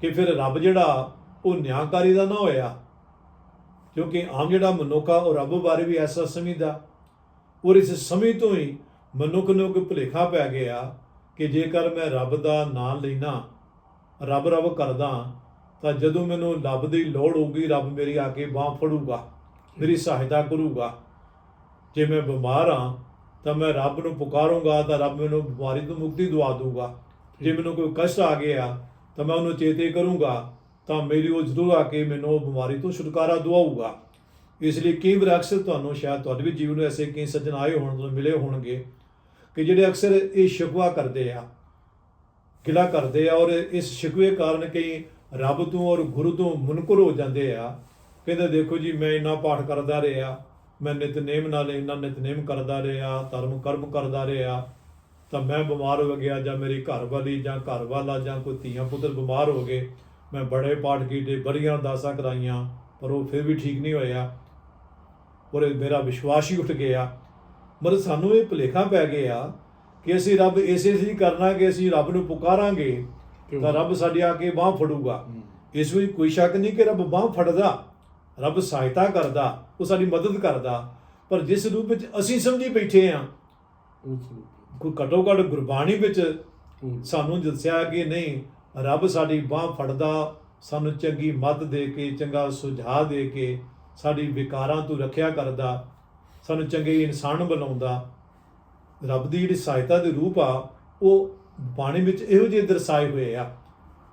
ਕਿ ਫਿਰ ਰੱਬ ਜਿਹੜਾ, ਉਹ ਨਿਆਂਕਾਰੀ ਦਾ ਨਾ ਹੋਇਆ। ਕਿਉਂਕਿ ਆਮ ਜਿਹੜਾ ਮਨੁੱਖ ਆ, ਉਹ ਰੱਬ ਬਾਰੇ ਵੀ ਐਸਾ ਸਮਝਦਾ। ਔਰ ਇਸ ਸਮਝ ਤੋਂ ਹੀ ਮਨੁੱਖ ਨੂੰ ਕੋਈ ਭੁਲੇਖਾ ਪੈ ਗਿਆ ਕਿ ਜੇਕਰ ਮੈਂ ਰੱਬ ਦਾ ਨਾਮ ਲੈਣਾ ਰੱਬ ਰੱਬ ਕਰਦਾ, ਤਾਂ ਜਦੋਂ ਮੈਨੂੰ ਰੱਬ ਦੀ ਲੋੜ ਹੋਊਗੀ, ਰੱਬ ਮੇਰੀ ਆ ਕੇ ਬਾਹ ਫੜੂਗਾ, ਮੇਰੀ ਸਹਾਇਤਾ ਕਰੂਗਾ। ਜੇ ਮੈਂ ਬਿਮਾਰ ਹਾਂ, ਤਾਂ ਮੈਂ ਰੱਬ ਨੂੰ ਪੁਕਾਰੂੰਗਾ, ਤਾਂ ਰੱਬ ਮੈਨੂੰ ਬਿਮਾਰੀ ਤੋਂ ਮੁਕਤੀ ਦਵਾ ਦੂਗਾ ਜੇ ਮੈਨੂੰ ਕੋਈ ਕਸ਼ਟ ਆ ਗਿਆ, ਤਾਂ ਮੈਂ ਉਹਨੂੰ ਚੇਤੇ ਕਰੂੰਗਾ, ਤਾਂ ਮੇਰੀ ਉਹ ਜ਼ਰੂਰ ਆ ਕੇ ਮੈਨੂੰ ਉਹ ਬਿਮਾਰੀ ਤੋਂ ਛੁਟਕਾਰਾ ਦਵਾਊਗਾ। ਇਸ ਲਈ ਕਈ ਵਾਰ ਅਕਸਰ ਤੁਹਾਨੂੰ ਸ਼ਾਇਦ ਤੁਹਾਡੇ ਵੀ ਜੀਵਨ ਵਿੱਚ ਐਸੇ ਕਈ ਸੱਜਣ ਆਏ ਹੋਣ ਤੁਹਾਨੂੰ ਮਿਲੇ ਹੋਣਗੇ। ਕਿ ਜਿਹੜੇ ਅਕਸਰ ਇਹ ਸ਼ਿਕਵਾ ਕਰਦੇ ਆ, ਗਿਲਾ ਕਰਦੇ ਆ ਔਰ ਇਸ ਸ਼ਿਕਵੇ ਕਾਰਨ ਕਈ ਰੱਬ ਤੋਂ ਔਰ ਗੁਰੂ ਤੋਂ ਮੁਨਕਰ ਹੋ ਜਾਂਦੇ ਆ, ਕਹਿੰਦੇ ਦੇਖੋ ਜੀ ਮੈਂ ਇੰਨਾ ਪਾਠ ਕਰਦਾ ਰਿਹਾ, ਮੈਂ ਨਿਤਨੇਮ ਨਾਲ ਇੰਨਾ ਨਿਤਨੇਮ ਕਰਦਾ ਰਿਹਾ, ਧਰਮ ਕਰਮ ਕਰਦਾ ਰਿਹਾ, ਤਾਂ ਮੈਂ ਬਿਮਾਰ ਹੋ ਗਿਆ ਜਾਂ ਮੇਰੀ ਘਰ ਵਾਲੀ ਜਾਂ ਘਰ ਵਾਲਾ ਜਾਂ ਕੋਈ ਧੀਆਂ ਪੁੱਤਰ ਬਿਮਾਰ ਹੋ ਗਏ, ਮੈਂ ਬੜੇ ਪਾਠ ਕੀਤੇ, ਬੜੀਆਂ ਅਰਦਾਸਾਂ ਕਰਾਈਆਂ, ਪਰ ਉਹ ਫਿਰ ਵੀ ਠੀਕ ਨਹੀਂ ਹੋਇਆ, ਔਰ ਇਹ ਮੇਰਾ ਵਿਸ਼ਵਾਸ ਹੀ ਉੱਠ ਗਿਆ ਮਤਲਬ ਸਾਨੂੰ ਇਹ ਭੁਲੇਖਾ ਪੈ ਗਿਆ ਕਿ ਅਸੀਂ ਰੱਬ ਇਸੇ ਸੀ ਕਰਨਾ ਕਿ ਅਸੀਂ ਰੱਬ ਨੂੰ ਪੁਕਾਰਾਂਗੇ ਤੇ ਰੱਬ ਸਾਡੀ ਆ ਕੇ ਬਾਹ ਫੜੂਗਾ। ਇਸ ਵਿੱਚ ਕੋਈ ਸ਼ੱਕ ਨਹੀਂ ਕਿ ਰੱਬ ਬਾਹ ਫੜਦਾ ਰੱਬ ਸਹਾਇਤਾ ਕਰਦਾ ਉਹ ਸਾਡੀ ਮਦਦ ਕਰਦਾ। ਪਰ ਜਿਸ ਰੂਪ ਵਿੱਚ ਅਸੀਂ ਸਮਝੀ ਬੈਠੇ ਆ ਕੋਈ ਘਟੋ ਘੱਟ ਗੁਰਬਾਣੀ ਵਿੱਚ ਸਾਨੂੰ ਦੱਸਿਆ ਕਿ ਨਹੀਂ ਰੱਬ ਸਾਡੀ ਬਾਹ ਫੜਦਾ ਸਾਨੂੰ ਚੰਗੀ ਮੱਤ ਦੇ ਕੇ ਚੰਗਾ ਸੁਝਾਅ ਦੇ ਕੇ ਸਾਡੀ ਵਿਕਾਰਾਂ ਤੋਂ ਰੱਖਿਆ ਕਰਦਾ। ਸਾਨੂੰ ਚੰਗੇ ਇਨਸਾਨ ਬਣਾਉਂਦਾ ਰੱਬ ਦੀ ਜਿਹੜੀ ਸਹਾਇਤਾ ਦੇ ਰੂਪ ਆ ਉਹ ਬਾਣੀ ਵਿੱਚ ਇਹੋ ਜਿਹੇ ਦਰਸਾਏ ਹੋਏ ਆ।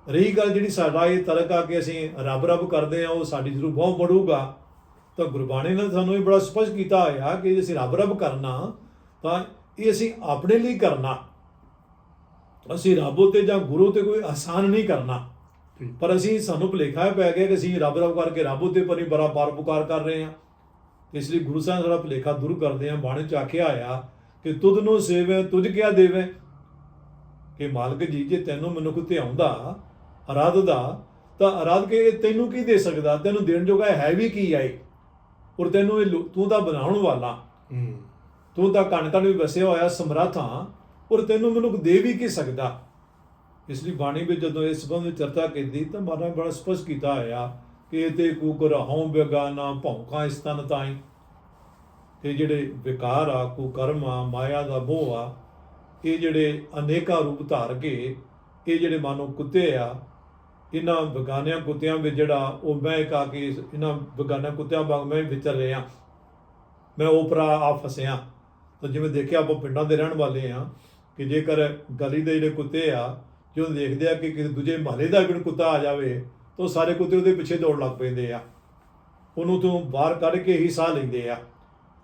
ਰਹੀ ਗੱਲ ਜਿਹੜੀ ਸਾਡਾ ਇਹ ਤਰਕ ਆ ਕਿ ਅਸੀਂ ਰੱਬ ਰੱਬ ਕਰਦੇ ਆ ਉਹ ਸਾਡੀ ਜ਼ਰੂਰ ਬਹੁਤ ਬੜੂਗਾ ਤਾਂ ਗੁਰਬਾਣੀ ਨੇ ਸਾਨੂੰ ਇਹ ਬੜਾ ਸਪਸ਼ਟ ਕੀਤਾ ਹੋਇਆ ਕਿ ਜੇ ਅਸੀਂ ਰੱਬ ਰੱਬ ਕਰਨਾ ਤਾਂ ਇਹ ਅਸੀਂ ਆਪਣੇ ਲਈ ਕਰਨਾ। ਅਸੀਂ ਰੱਬ ਉਤੇ ਜਾਂ ਗੁਰੂ ਤੇ ਕੋਈ ਆਸਾਨ ਨਹੀਂ ਕਰਨਾ। ਪਰ ਅਸੀਂ ਸਾਨੂੰ ਭੁਲੇਖਾ ਪੈ ਗਿਆ ਕਿ ਅਸੀਂ ਰੱਬ ਰੱਬ ਕਰਕੇ ਰੱਬ ਉਤੇ ਪਰੀ ਬੜਾ ਪਾਰ ਪੁਕਾਰ ਕਰ ਰਹੇ ਹਾਂ ਇਸ ਲਈ ਗੁਰੂ ਸਾਹਿਬ ਸਾਡਾ ਭੁਲੇਖਾ ਦੂਰ ਕਰਦੇ ਹਾਂ ਬਾਣੀ ਚ ਆਖਿਆ ਆਇਆ ਕਿ ਤੁਧ ਨੂੰ ਸੇਵੇ ਤੁਝ ਕਿਆ ਦੇਵੇ? ਕਿ ਮਾਲਕ ਜੀ ਜੇ ਤੈਨੂੰ ਮਨੁੱਖ ਤੇ ਆਉਂਦਾ ਅਰਾਧ ਦਾ ਤਾਂ ਅਰਾਧ ਕੇ ਤੈਨੂੰ ਕੀ ਦੇ ਸਕਦਾ? ਤੈਨੂੰ ਦੇਣ ਜੋਗਾ ਹੈ ਵੀ ਕੀ ਆਏ? ਔਰ ਤੈਨੂੰ ਇਹ ਤੂੰ ਤਾਂ ਬਣਾਉਣ ਵਾਲਾ। ਤੂੰ ਤਾਂ ਕਣ ਕਣ ਵੀ ਵਸਿਆ ਹੋਇਆ ਸਮਰੱਥ ਹਾਂ ਔਰ ਤੈਨੂੰ ਮਨੁੱਖ ਦੇ ਵੀ ਕੀ ਸਕਦਾ? ਇਸ ਲਈ ਬਾਣੀ ਵਿੱਚ ਜਦੋਂ ਇਸ ਸੰਬੰਧ ਵਿੱਚ ਚਰਚਾ ਕੀਤੀ ਤਾਂ ਮਹਾਰਾਜ ਬੜਾ ਸਪਸ਼ਟ ਕੀਤਾ ਹੋਇਆ ਕਿ ਇਹ ਤੇ ਕੂਕਰ ਹਉ ਬੇਗਾਨਾ ਭੌਂਕਾ ਇਸ ਤਨ ਤਾਈ। ਇਹ ਜਿਹੜੇ ਵਿਕਾਰ ਆ ਕੁਕਰਮ ਆ, ਮਾਇਆ ਦਾ ਮੋਹ ਆ, ਇਹ ਜਿਹੜੇ ਅਨੇਕਾਂ ਰੂਪ ਧਾਰ ਕੇ, ਇਹ ਜਿਹੜੇ ਮਾਨੋ ਕੁੱਤੇ ਆ, ਇਹਨਾਂ ਬਗਾਨਿਆਂ ਕੁੱਤਿਆਂ ਵਿੱਚ ਜਿਹੜਾ ਉਹ ਮੈਂ ਇੱਕ ਕੇ ਇਹਨਾਂ ਬਗਾਨਿਆਂ ਕੁੱਤਿਆਂ ਵਾਂਗ ਮੈਂ ਵਿਚਰ ਰਿਹਾ। ਮੈਂ ਉਪਰਾ ਆ ਫਸਿਆ। ਤਾਂ ਜਿਵੇਂ ਦੇਖਿਆ, ਆਪਾਂ ਪਿੰਡਾਂ ਦੇ ਰਹਿਣ ਵਾਲੇ ਆ, ਕਿ ਜੇਕਰ ਗਲੀ ਦੇ ਜਿਹੜੇ ਕੁੱਤੇ ਆ ਜਦੋਂ ਦੇਖਦੇ ਆ ਕਿ ਕਿਸੇ ਦੂਜੇ ਮਹੱਲੇ ਦਾ ਵੀ ਕੁੱਤਾ ਆ ਜਾਵੇ ਤਾਂ ਉਹ ਸਾਰੇ ਕੁੱਤੇ ਉਹਦੇ ਪਿੱਛੇ ਦੌੜ ਲੱਗ ਪੈਂਦੇ ਆ। ਉਹਨੂੰ ਤੋਂ ਬਾਹਰ ਕੱਢ ਕੇ ਹੀ ਸਾਹ ਲੈਂਦੇ ਆ।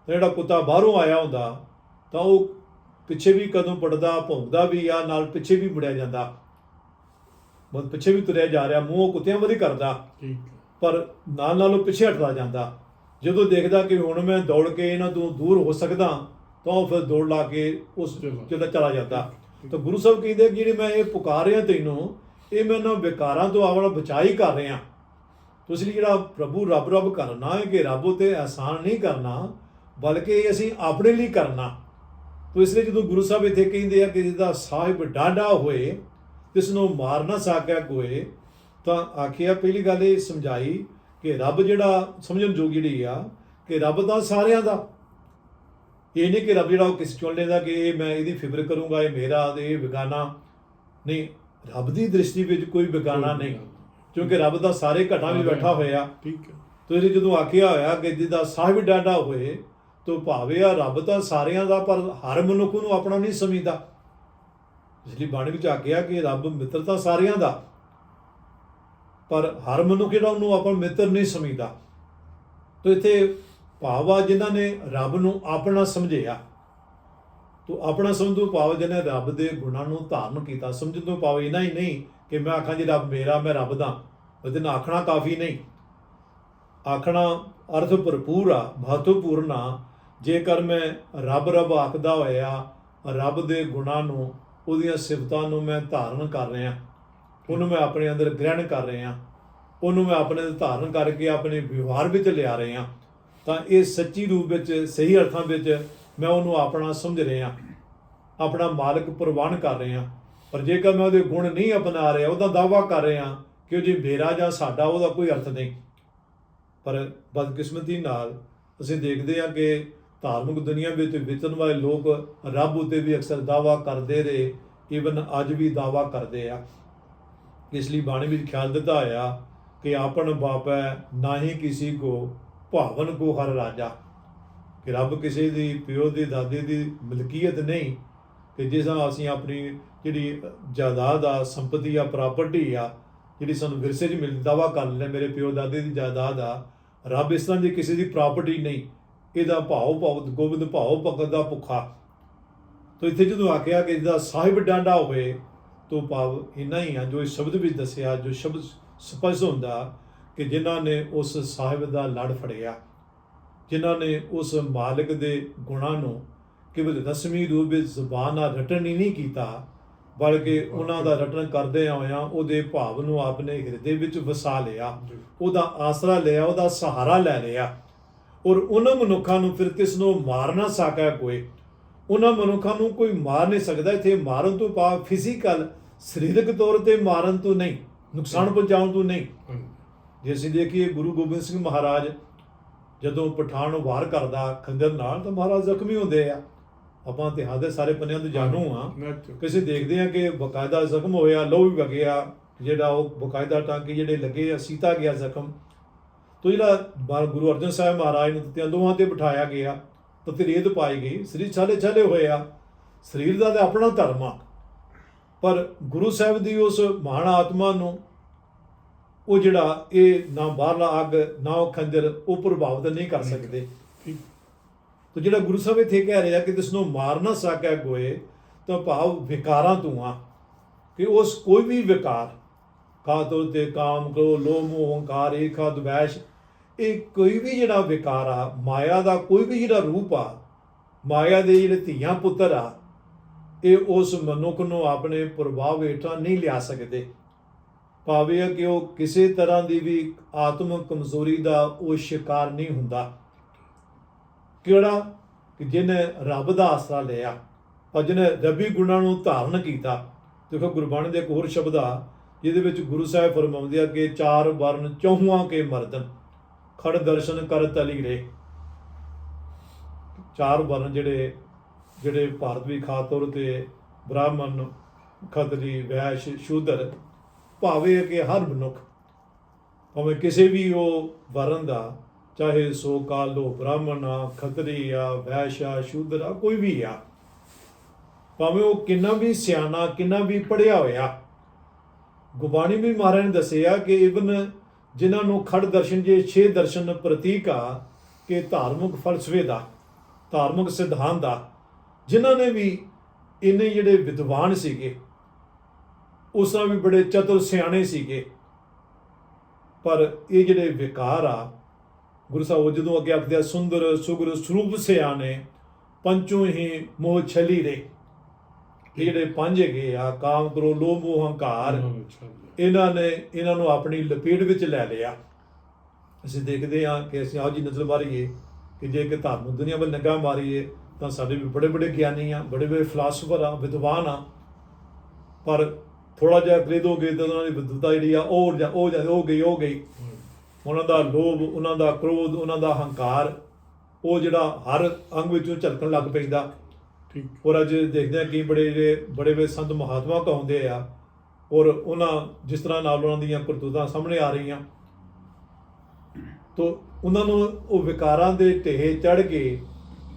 ਜਿਹੜਾ ਕੁੱਤਾ ਬਾਹਰੋਂ ਆਇਆ ਹੁੰਦਾ ਤਾਂ ਉਹ ਪਿੱਛੇ ਵੀ ਕਦੋਂ ਪੜਦਾ ਭੌਂਕਦਾ ਵੀ ਆ ਨਾਲ ਪਿੱਛੇ ਵੀ ਮੁੜਿਆ ਜਾਂਦਾ। ਬਹੁਤ ਪਿੱਛੇ ਵੀ ਤੁਰਿਆ ਜਾ ਰਿਹਾ ਮੂੰਹ ਕੁੱਤਿਆਂ ਵਾਲੀ ਕਰਦਾ। ਠੀਕ ਪਰ ਨਾਲ ਨਾਲ ਉਹ ਪਿੱਛੇ ਹਟਦਾ ਜਾਂਦਾ। ਜਦੋਂ ਦੇਖਦਾ ਕਿ ਹੁਣ ਮੈਂ ਦੌੜ ਕੇ ਇਹਨਾਂ ਤੋਂ ਦੂਰ ਹੋ ਸਕਦਾ ਤਾਂ ਉਹ ਫਿਰ ਦੌੜ ਲਾ ਕੇ ਉਸ। ਜਿਹੜਾ ਚਲਾ ਜਾਂਦਾ। ਤਾਂ ਗੁਰੂ ਸਾਹਿਬ ਕਹਿੰਦੇ ਕਿ ਜਿਹੜੇ ਮੈਂ ਇਹ ਪੁਕਾਰ ਰਿਹਾ ਤੈਨੂੰ ਇਹ ਮੈਂ ਨਾ ਵਿਕਾਰਾਂ ਤੋਂ ਆਪਣਾ ਬਚਾਈ ਕਰ ਰਿਹਾ। ਤੁਸੀਂ ਜਿਹੜਾ ਪ੍ਰਭੂ ਰੱਬ ਰੱਬ ਕਰਨਾ ਹੈ ਕਿ ਰੱਬ ਉਤੇ ਆਸਾਨ ਨਹੀਂ ਕਰਨਾ, ਬਲਕਿ ਇਹ ਅਸੀਂ ਆਪਣੇ ਲਈ ਕਰਨਾ। ਤੋ ਇਸ ਲਈ ਜਦੋਂ ਗੁਰੂ ਸਾਹਿਬ ਇੱਥੇ ਕਹਿੰਦੇ ਆ ਕਿ ਜਿਹਦਾ ਸਾਹਿਬ ਡਾਢਾ ਹੋਏ ਤਿਸ ਨੂੰ ਮਾਰ ਨਾ ਸਾਕਿਆ ਕੋਏ, ਤਾਂ ਆਖਿਆ ਪਹਿਲੀ ਗੱਲ ਇਹ ਸਮਝਾਈ ਕਿ ਰੱਬ ਜਿਹੜਾ ਸਮਝਣ ਯੋਗ ਜਿਹੜੀ ਆ, ਕਿ ਰੱਬ ਤਾਂ ਸਾਰਿਆਂ ਦਾ। ਇਹ ਨਹੀਂ ਕਿ ਰੱਬ ਜਿਹੜਾ ਉਹ ਕਿਸ ਚੁਣ ਲੈਂਦਾ ਕਿ ਇਹ ਮੈਂ ਇਹਦੀ ਫਿਕਰ ਕਰੂੰਗਾ, ਇਹ ਮੇਰਾ ਤੇ ਇਹ ਬੇਗਾਨਾ। ਨਹੀਂ ਰੱਬ ਦੀ ਦ੍ਰਿਸ਼ਟੀ ਵਿੱਚ ਕੋਈ ਬੇਗਾਨਾ ਨਹੀਂ। ਕਿਉਂਕਿ ਰੱਬ ਦਾ ਸਾਰੇ ਘਟਾਂ ਵੀ ਬੈਠਾ ਹੋਇਆ। ਠੀਕ ਹੈ। ਤੋ ਇਹ ਜਦੋਂ ਆਖਿਆ ਹੋਇਆ ਕਿ ਜਿਹਦਾ ਸਾਹਿਬ ਡਾਡਾ ਹੋਏ ਤੋ ਭਾਵੇਂ ਆ ਰੱਬ ਤਾਂ ਸਾਰਿਆਂ ਦਾ ਪਰ ਹਰ ਮਨੁੱਖ ਨੂੰ ਆਪਣਾ ਨਹੀਂ ਸਮਝਦਾ। ਇਸ ਲਈ ਬਾਣੀ ਵਿੱਚ ਆਖਿਆ ਕਿ ਰੱਬ ਮਿੱਤਰ ਤਾਂ ਸਾਰਿਆਂ ਦਾ ਪਰ ਹਰ ਮਨੁੱਖ ਜਿਹੜਾ ਉਹਨੂੰ ਆਪਣਾ ਮਿੱਤਰ ਨਹੀਂ ਸਮਝਦਾ। ਤੋ ਇੱਥੇ ਭਾਵ ਜਿਨ੍ਹਾਂ ਨੇ ਰੱਬ ਨੂੰ ਆਪਣਾ ਸਮਝਿਆ। ਤੋ ਆਪਣਾ ਸਮਝ ਤੋਂ ਭਾਵ ਜਿਹਨੇ ਰੱਬ ਦੇ ਗੁਣਾਂ ਨੂੰ ਧਾਰਨ ਕੀਤਾ, ਸਮਝਣ ਤੋਂ ਭਾਵ ਇਹਨਾਂ ਹੀ ਨਹੀਂ ਕਿ ਮੈਂ ਆਖਾਂ ਜੀ ਰੱਬ ਮੇਰਾ, ਮੈਂ ਰੱਬ ਦਾ, ਉਹਦੇ ਨਾਲ ਆਖਣਾ ਕਾਫੀ ਨਹੀਂ। ਆਖਣਾ ਅਰਥ ਭਰਪੂਰ ਆ, ਮਹੱਤਵਪੂਰਨ ਆ। ਜੇਕਰ ਮੈਂ ਰੱਬ ਰੱਬ ਆਖਦਾ ਹੋਇਆ, ਰੱਬ ਦੇ ਗੁਣਾਂ ਨੂੰ, ਉਹਦੀਆਂ ਸਿਫਤਾਂ ਨੂੰ ਮੈਂ ਧਾਰਨ ਕਰ ਰਿਹਾ, ਉਹਨੂੰ ਮੈਂ ਆਪਣੇ ਅੰਦਰ ਗ੍ਰਹਿਣ ਕਰ ਰਿਹਾ, ਉਹਨੂੰ ਮੈਂ ਆਪਣੇ ਅੰਦਰ ਧਾਰਨ ਕਰਕੇ ਆਪਣੇ ਵਿਵਹਾਰ ਵਿੱਚ ਲਿਆ ਰਿਹਾ, ਤਾਂ ਇਹ ਸੱਚੀ ਰੂਪ ਵਿੱਚ, ਸਹੀ ਅਰਥਾਂ ਵਿੱਚ ਮੈਂ ਉਹਨੂੰ ਆਪਣਾ ਸਮਝ ਰਿਹਾ, ਆਪਣਾ ਮਾਲਕ ਪ੍ਰਵਾਨ ਕਰ ਰਿਹਾ। ਪਰ ਜੇਕਰ ਮੈਂ ਉਹਦੇ ਗੁਣ ਨਹੀਂ ਅਪਣਾ ਰਿਹਾ, ਉਹਦਾ ਦਾਵਾ ਕਰ ਰਿਹਾ ਕਿ ਉਹ ਜੀ ਮੇਰਾ ਜਾਂ ਸਾਡਾ, ਉਹਦਾ ਕੋਈ ਅਰਥ ਨਹੀਂ। ਪਰ ਬਦਕਿਸਮਤੀ ਨਾਲ ਅਸੀਂ ਦੇਖਦੇ ਹਾਂ ਕਿ ਧਾਰਮਿਕ ਦੁਨੀਆ ਵਿੱਚ ਵਿਚਰਨ ਵਾਲੇ ਲੋਕ ਰੱਬ ਉਤੇ ਵੀ ਅਕਸਰ ਦਾਵਾ ਕਰਦੇ ਰਹੇ ਈਵਨ ਅੱਜ ਵੀ ਦਾਵਾ ਕਰਦੇ ਆ। ਇਸ ਲਈ ਬਾਣੀ ਵਿੱਚ ਖਿਆਲ ਦਿੱਤਾ ਹੋਇਆ ਕਿ ਆਪਨ ਨਾ ਹੀ ਕਿਸੇ ਕੋ, ਭਾਵਨ ਕੋ ਹਰ ਰਾਜਾ। ਕਿ ਰੱਬ ਕਿਸੇ ਦੀ, ਪਿਓ ਦੀ, ਦਾਦੇ ਦੀ ਮਲਕੀਅਤ ਨਹੀਂ ਕਿ ਜਿਸ ਨਾਲ ਅਸੀਂ ਆਪਣੀ ਜਿਹੜੀ ਜਾਇਦਾਦ ਆ, ਸੰਪਤੀ ਆ, ਪ੍ਰਾਪਰਟੀ ਆ, ਜਿਹੜੀ ਸਾਨੂੰ ਵਿਰਸੇ 'ਚ ਮਿਲ ਦਾਵਾ ਕਰ ਲੈਂਦੇ ਮੇਰੇ ਪਿਓ, ਦਾਦੇ ਦੀ ਜਾਇਦਾਦ ਆ, ਰੱਬ ਇਸ ਤਰ੍ਹਾਂ ਦੀ ਕਿਸੇ ਦੀ ਪ੍ਰਾਪਰਟੀ ਨਹੀਂ, ਇਹਦਾ ਭਾਉ ਭਗਤ, ਗੋਬਿੰਦ ਭਾਉ ਭਗਤ ਦਾ ਭੁੱਖਾ। ਤੋ ਇੱਥੇ ਜਦੋਂ ਆਖਿਆ ਕਿ ਜਿਹਦਾ ਸਾਹਿਬ ਡਾਂਡਾ ਹੋਵੇ, ਤੋ ਭਾਵ ਇੰਨਾ ਹੀ ਆ, ਜੋ ਇਸ ਸ਼ਬਦ ਵਿੱਚ ਦੱਸਿਆ, ਜੋ ਸ਼ਬਦ ਸਪਸ਼ਟ ਹੁੰਦਾ, ਕਿ ਜਿਨ੍ਹਾਂ ਨੇ ਉਸ ਸਾਹਿਬ ਦਾ ਲੜ ਫੜਿਆ। ਜਿਨ੍ਹਾਂ ਨੇ ਉਸ ਮਾਲਕ ਦੇ ਗੁਣਾਂ ਨੂੰ ਕਿਵਲ ਰਸਮੀ ਰੂਪ ਵਿੱਚ ਜ਼ੁਬਾਨ ਨਾਲ ਰਟਨ ਹੀ ਨਹੀਂ ਕੀਤਾ ਬਲਕਿ ਉਹਨਾਂ ਦਾ ਰਟਨ ਕਰਦੇ ਹੋਇਆਂ ਉਹਦੇ ਭਾਵ ਨੂੰ ਆਪਣੇ ਹਿਰਦੇ ਵਿੱਚ ਵਸਾ ਲਿਆ ਉਹਦਾ ਆਸਰਾ ਲਿਆ ਉਹਦਾ ਸਹਾਰਾ ਲੈ ਲਿਆ। ਔਰ ਉਹਨਾਂ ਮਨੁੱਖਾਂ ਨੂੰ ਫਿਰ ਕਿਸ ਨੂੰ ਮਾਰ ਨਾ ਸਕਿਆ ਕੋਈ? ਉਹਨਾਂ ਮਨੁੱਖਾਂ ਨੂੰ ਕੋਈ ਮਾਰ ਨਹੀਂ ਸਕਦਾ ਇੱਥੇ ਮਾਰਨ ਤੋਂ ਭਾਵ ਫਿਜ਼ੀਕਲ ਸਰੀਰਕ ਤੌਰ ਤੇ ਮਾਰਨ ਤੋਂ ਨਹੀਂ ਨੁਕਸਾਨ ਪਹੁੰਚਾਉਣ ਤੋਂ ਨਹੀਂ। ਜੇ ਅਸੀਂ ਦੇਖੀਏ ਗੁਰੂ ਗੋਬਿੰਦ ਸਿੰਘ ਮਹਾਰਾਜ ਜਦੋਂ ਪਠਾਨ ਨੂੰ ਵਾਰ ਕਰਦਾ ਖੰਜਰ ਨਾਲ ਤਾਂ ਮਹਾਰਾਜ ਜ਼ਖਮੀ ਹੁੰਦੇ ਆ। ਆਪਾਂ ਇਤਿਹਾਸ ਦੇ ਸਾਰੇ ਪੰਨਿਆਂ ਤੋਂ ਜਾਣੂ ਆ ਕਿਸੇ ਦੇਖਦੇ ਆ ਕਿ ਬਕਾਇਦਾ ਜ਼ਖਮ ਹੋਇਆ ਲਹੂ ਵੀ ਵਗਿਆ ਜਿਹੜਾ ਉਹ ਬਕਾਇਦਾ ਟਾਂਕੇ ਜਿਹੜੇ ਲੱਗੇ ਆ ਸੀਤਾ ਗਿਆ ਜ਼ਖਮ। ਤੋ ਜਿਹੜਾ ਗੁਰੂ ਅਰਜਨ ਸਾਹਿਬ ਮਹਾਰਾਜ ਨੂੰ ਦਿੱਤੀਆਂ ਦੋਹਾਂ ਤੇ ਬਿਠਾਇਆ ਗਿਆ ਤਾਂ ਤੇ ਰੇਤ ਪਾਈ ਗਈ ਸਰੀਰ ਛਾਲੇ ਛਾਲੇ ਹੋਇਆ ਸਰੀਰ ਦਾ ਤਾਂ ਆਪਣਾ ਧਰਮ ਆ। ਪਰ ਗੁਰੂ ਸਾਹਿਬ ਦੀ ਉਸ ਮਹਾਨ ਆਤਮਾ ਨੂੰ ਉਹ ਜਿਹੜਾ ਇਹ ਨਾ ਬਾਹਰਲਾ ਅੱਗ ਨਾ ਉਹ ਖੰਜਰ ਉਹ ਪ੍ਰਭਾਵਿਤ ਨਹੀਂ ਕਰ ਸਕਦੇ। ਤੋ ਜਿਹੜਾ ਗੁਰੂ ਸਾਹਿਬ ਇੱਥੇ ਕਹਿ ਰਿਹਾ ਕਿ ਤਿਸ ਨੂੰ ਮਾਰ ਨਾ ਸਕਿਆ ਕੋਏ ਤਾਂ ਭਾਵ ਵਿਕਾਰਾਂ ਤੋਂ ਆ। ਕਿ ਉਸ ਕੋਈ ਵੀ ਵਿਕਾਰ ਕਾਤਲ ਤੇ ਕਾਮ ਕ੍ਰੋ ਲੋਭ ਹੰਕਾਰ ਏਕਾ ਦੁਵੈਸ਼ ਇਹ ਕੋਈ ਵੀ ਜਿਹੜਾ ਵਿਕਾਰ ਆ ਮਾਇਆ ਦਾ ਕੋਈ ਵੀ ਜਿਹੜਾ ਰੂਪ ਆ ਮਾਇਆ ਦੇ ਜਿਹੜੇ ਧੀਆਂ ਪੁੱਤਰ ਆ ਇਹ ਉਸ ਮਨੁੱਖ ਨੂੰ ਆਪਣੇ ਪ੍ਰਭਾਵ ਹੇਠਾਂ ਨਹੀਂ ਲਿਆ ਸਕਦੇ। ਭਾਵੇਂ ਕਿ ਉਹ ਕਿਸੇ ਤਰ੍ਹਾਂ ਦੀ ਵੀ ਆਤਮਿਕ ਕਮਜ਼ੋਰੀ ਦਾ ਉਹ ਸ਼ਿਕਾਰ ਨਹੀਂ ਹੁੰਦਾ। ਕਿਹੜਾ? ਕਿ ਜਿਹਨੇ ਰੱਬ ਦਾ ਆਸਰਾ ਲਿਆ ਔਰ ਜਿਹਨੇ ਰੱਬੀ ਗੁਣਾਂ ਨੂੰ ਧਾਰਨ ਕੀਤਾ। ਦੇਖੋ ਗੁਰਬਾਣੀ ਦੇ ਇੱਕ ਹੋਰ ਸ਼ਬਦ ਆ, ਜਿਹਦੇ ਵਿੱਚ ਗੁਰੂ ਸਾਹਿਬ ਫਰਮਾਉਂਦੇ ਆ ਕਿ ਚਾਰ ਵਰਨ ਚੌਹਾਂ ਕੇ ਮਰਦਨ, ਖੜ ਦਰਸ਼ਨ ਕਰ ਤਲੀ ਰੇ। ਚਾਰ ਵਰਨ ਜਿਹੜੇ ਜਿਹੜੇ ਭਾਰਤ ਵੀ ਖਾਸ ਤੌਰ ਤੇ ਬ੍ਰਾਹਮਣ, ਖੱਤਰੀ, ਵੈਸ਼, ਸ਼ੂਦਰ ਭਾਵੇਂ ਕਿ ਹਰ ਮਨੁੱਖ, ਭਾਵੇਂ ਕਿਸੇ ਵੀ ਉਹ ਵਰਨ ਦਾ, ਚਾਹੇ ਸੋ ਕਾਲੋ ਬ੍ਰਾਹਮਣ ਆ, ਖੱਤਰੀ ਆ, ਵੈਸ਼ ਆ, ਸ਼ੂਦਰ ਆ, ਕੋਈ ਵੀ ਆ, ਭਾਵੇਂ ਉਹ ਕਿੰਨਾ ਵੀ ਸਿਆਣਾ, ਕਿੰਨਾ ਵੀ ਪੜਿਆ ਹੋਇਆ, ਗੁਬਾਣੀ ਵੀ ਮਹਾਰਾਜ ਨੇ ਦੱਸਿਆ ਕਿ ਇਵਨ ਜਿਨ੍ਹਾਂ ਨੂੰ ਖੜ ਦਰਸ਼ਨ ਜੇ ਛੇ ਦਰਸ਼ਨ ਪ੍ਰਤੀਕ ਆ, ਕਿ ਧਾਰਮਿਕ ਫਲਸਫੇ ਦਾ, ਧਾਰਮਿਕ ਸਿਧਾਂਤ ਦਾ, ਜਿਨ੍ਹਾਂ ਨੇ ਵੀ ਇੰਨੇ ਜਿਹੜੇ ਵਿਦਵਾਨ ਸੀਗੇ ਉਸ ਨਾਲ ਵੀ ਬੜੇ ਚਤੁਰ ਸਿਆਣੇ ਸੀਗੇ। ਪਰ ਇਹ ਜਿਹੜੇ ਵਿਕਾਰ ਆ ਗੁਰੂ ਸਾਹਿਬ ਉਹ ਜਦੋਂ ਅੱਗੇ ਆਖਦੇ ਆ ਸੁੰਦਰ ਸੁਗਰ ਸਰੂਪ ਸਿਆਣੇ ਪੰਚੋਂ ਹੀ ਮੋਹ ਛਲੀ ਰੇ। ਇਹ ਜਿਹੜੇ ਪੰਜ ਹੈਗੇ ਆ ਕਾਮ ਕਰੋ ਲੋਭ ਮੋਹ ਹੰਕਾਰ। ਇਹਨਾਂ ਨੇ ਇਹਨਾਂ ਨੂੰ ਆਪਣੀ ਲਪੇਟ ਵਿੱਚ ਲੈ ਲਿਆ। ਅਸੀਂ ਦੇਖਦੇ ਹਾਂ ਕਿ ਅਸੀਂ ਆਓ ਜੀ ਨਜ਼ਰ ਮਾਰੀਏ ਕਿ ਜੇ ਕਿ ਧਾਰਮਿਕ ਦੁਨੀਆ ਵੱਲ ਨਿਗਾਹ ਮਾਰੀਏ ਤਾਂ ਸਾਡੇ ਵੀ ਬੜੇ ਬੜੇ ਗਿਆਨੀ ਆ ਬੜੇ ਬੜੇ ਫਿਲਾਸਫਰ ਆ ਵਿਦਵਾਨ ਆ। ਪਰ ਥੋੜਾ ਜਿਹਾ ਖਰੀਦੋਗੇ ਤਾਂ ਉਹਨਾਂ ਦੀ ਵਿਦਵਤਾ ਜਿਹੜੀ ਆ ਉਹ ਜਾ ਉਹ ਜਾ ਉਹ ਗਈ ਉਹ ਗਈ। ਉਹਨਾਂ ਦਾ ਲੋਭ ਉਹਨਾਂ ਦਾ ਕ੍ਰੋਧ ਉਹਨਾਂ ਦਾ ਹੰਕਾਰ ਉਹ ਜਿਹੜਾ ਹਰ ਅੰਗ ਵਿੱਚੋਂ ਝਲਕਣ ਲੱਗ ਪੈਂਦਾ। ਠੀਕ। ਔਰ ਅੱਜ ਦੇਖਦੇ ਹਾਂ ਕਿ ਬੜੇ ਜਿਹੜੇ ਬੜੇ ਬੜੇ ਸੰਤ ਮਹਾਤਮਾ ਕਹਾਉਂਦੇ ਆ ਔਰ ਉਹਨਾਂ ਜਿਸ ਤਰ੍ਹਾਂ ਨਾਲ ਉਹਨਾਂ ਦੀਆਂ ਕਰਤੂਤਾਂ ਸਾਹਮਣੇ ਆ ਰਹੀਆਂ। ਤੋ ਉਹਨਾਂ ਨੂੰ ਉਹ ਵਿਕਾਰਾਂ ਦੇ ਢੇਹ ਚੜ ਕੇ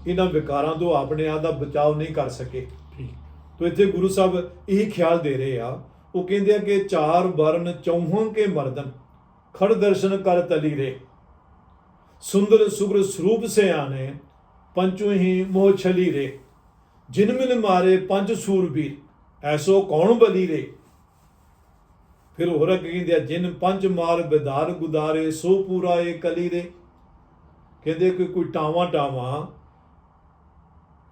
ਇਹਨਾਂ ਵਿਕਾਰਾਂ ਤੋਂ ਆਪਣੇ ਆਪ ਦਾ ਬਚਾਅ ਨਹੀਂ ਕਰ ਸਕੇ। ਠੀਕ। ਤੋ ਇੱਥੇ ਗੁਰੂ ਸਾਹਿਬ ਇਹ ਖਿਆਲ ਦੇ ਰਹੇ ਆ। ਉਹ ਕਹਿੰਦੇ ਆ ਕਿ ਚਾਰ ਵਰਨ ਚੌਹਾਂ ਕੇ ਮਰਦਨ, ਖੜ ਦਰਸ਼ਨ ਕਰ ਤਲੀ ਰੇ। ਸੁੰਦਰ ਸੁਗਰ ਸਰੂਪ ਸਿਆਣੇ, ਪੰਚੋ ਹੀ ਮੋਹ ਛਲੀ ਰੇ। ਜਿਨ ਮਿਲ ਮਾਰੇ ਪੰਜ ਸੂਰਬੀਰ ਐਸੋ ਕੌਣ ਬਲੀ ਰੇ? ਫਿਰ ਹੋਰ ਅੱਗੇ ਕਹਿੰਦੇ ਆ, ਜਿਨ ਪੰਜ ਮਾਰ ਬਿਦਾਰ ਗੁਦਾਰੇ, ਸੋ ਪੂਰਾ ਏ ਕਲੀ ਰੇ। ਕਹਿੰਦੇ ਕਿ ਕੋਈ ਟਾਵਾਂ ਟਾਵਾਂ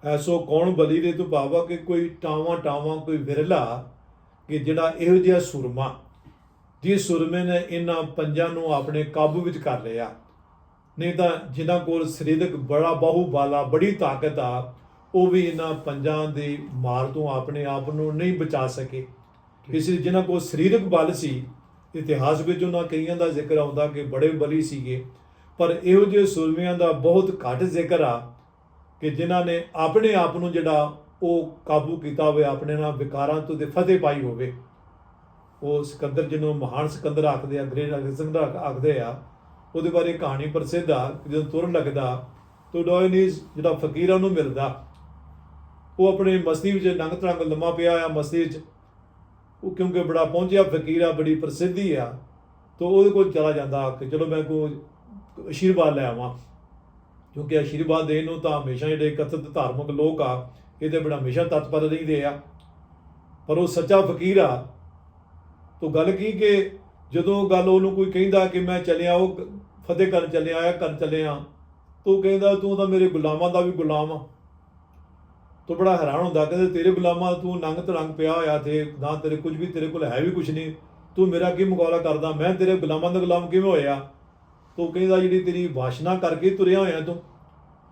ਐਸੋ ਕੌਣ ਬਲੀ ਰੇ ਤੋਂ ਭਾਵਾ ਕਿ ਕੋਈ ਟਾਵਾਂ ਟਾਵਾਂ ਕੋਈ ਵਿਰਲਾ ਕਿ ਜਿਹੜਾ ਇਹੋ ਜਿਹਾ ਸੁਰਮਾ ਜਿਸ ਸੁਰਮੇ ਨੇ ਇਹਨਾਂ ਪੰਜਾਂ ਨੂੰ ਆਪਣੇ ਕਾਬੂ ਵਿੱਚ ਕਰ ਲਿਆ। ਨਹੀਂ ਤਾਂ ਜਿਨ੍ਹਾਂ ਕੋਲ ਸਰੀਰਕ ਬੜਾ ਬਾਹੂ ਬਾਲਾ ਬੜੀ ਤਾਕਤ ਆ ਉਹ ਵੀ ਇਹਨਾਂ ਪੰਜਾਂ ਦੀ ਮਾਰ ਤੋਂ ਆਪਣੇ ਆਪ ਨੂੰ ਨਹੀਂ ਬਚਾ ਸਕੇ। ਇਸ ਲਈ ਜਿਨ੍ਹਾਂ ਕੋਲ ਸਰੀਰਕ ਬਲ ਸੀ ਇਤਿਹਾਸ ਵਿੱਚ ਉਹਨਾਂ ਕਈਆਂ ਦਾ ਜ਼ਿਕਰ ਆਉਂਦਾ ਕਿ ਬੜੇ ਬਲੀ ਸੀਗੇ। ਪਰ ਇਹੋ ਜਿਹੇ ਸੁਰਮਿਆਂ ਦਾ ਬਹੁਤ ਘੱਟ ਜ਼ਿਕਰ ਆ ਕਿ ਜਿਨ੍ਹਾਂ ਨੇ ਆਪਣੇ ਆਪ ਨੂੰ ਜਿਹੜਾ ਉਹ ਕਾਬੂ ਕੀਤਾ ਹੋਵੇ, ਆਪਣੇ ਨਾਲ ਵਿਕਾਰਾਂ ਤੋਂ ਤੇ ਫਤਿਹ ਪਾਈ ਹੋਵੇ। ਉਹ ਸਿਕੰਦਰ ਜਿਹਨੂੰ ਮਹਾਨ ਸਿਕੰਦਰ ਆਖਦੇ ਆ ਅੰਗਰੇਜ਼ ਅਲੈਗਜ਼ੈਂਡਰ ਆਖਦੇ ਆ, ਉਹਦੇ ਬਾਰੇ ਕਹਾਣੀ ਪ੍ਰਸਿੱਧ ਆ ਜਦੋਂ ਤੁਰਨ ਲੱਗਦਾ, ਤਾਂ ਡੋਇਨੀਜ਼ ਜਿਹੜਾ ਫਕੀਰਾਂ ਨੂੰ ਮਿਲਦਾ। ਉਹ ਆਪਣੇ ਮਸਤੀ ਵਿੱਚ ਨੰਗ ਤਰੰਗ ਲੰਮਾ ਪਿਆ ਆ ਮਸਤੀ 'ਚ ਉਹ ਕਿਉਂਕਿ ਬੜਾ ਪਹੁੰਚਿਆ, ਫਕੀਰ ਆ, ਬੜੀ ਪ੍ਰਸਿੱਧੀ ਆ, ਤਾਂ ਉਹਦੇ ਕੋਲ ਚਲਾ ਜਾਂਦਾ, ਕਿ ਚਲੋ ਮੈਂ ਕੋ ਅਸ਼ੀਰਵਾਦ ਲੈ ਆਵਾਂ। ਕਿਉਂਕਿ ਆਸ਼ੀਰਵਾਦ ਦੇਣ ਨੂੰ ਤਾਂ ਹਮੇਸ਼ਾ ਜਿਹੜੇ ਕਥਿਤ ਧਾਰਮਿਕ ਲੋਕ ਆ, ਇਹਦੇ ਬੜਾ ਹਮੇਸ਼ਾ ਤਤਪਰ ਰਹਿੰਦੇ ਆ। ਪਰ ਉਹ ਸੱਚਾ ਫਕੀਰ ਆ। ਤੋ ਗੱਲ ਕੀ ਕਿ ਜਦੋਂ ਗੱਲ ਉਹਨੂੰ ਕੋਈ ਕਹਿੰਦਾ ਕਿ ਮੈਂ ਚੱਲਿਆ, ਉਹ ਫਤਿਹ ਕਰਨ ਚੱਲਿਆ ਆ ਕਰਨ ਚੱਲਿਆ, ਤੂੰ ਕਹਿੰਦਾ, ਤੂੰ ਤਾਂ ਮੇਰੇ ਗੁਲਾਮਾਂ ਦਾ ਵੀ ਗੁਲਾਮ ਆ। ਤੂੰ ਬੜਾ ਹੈਰਾਨ ਹੁੰਦਾ, ਕਹਿੰਦੇ, ਤੇਰੇ ਗੁਲਾਮਾਂ ਤੂੰ ਨੰਗ ਤਰੰਗ ਪਿਆ ਹੋਇਆ ਤੇ ਨਾ ਤੇਰੇ ਕੁਝ ਵੀ, ਤੇਰੇ ਕੋਲ ਹੈ ਵੀ ਕੁਝ ਨਹੀਂ। ਤੂੰ ਮੇਰਾ ਕੀ ਮੁਕਾਬਲਾ ਕਰਦਾ? ਮੈਂ ਤੇਰੇ ਗੁਲਾਮਾਂ ਦਾ ਗੁਲਾਮ ਕਿਵੇਂ ਹੋਇਆ? ਤੋ ਕਹਿੰਦਾ ਜਿਹੜੀ ਤੇਰੀ ਵਾਸ਼ਨਾ ਕਰਕੇ ਤੁਰਿਆ ਹੋਇਆ ਤੂੰ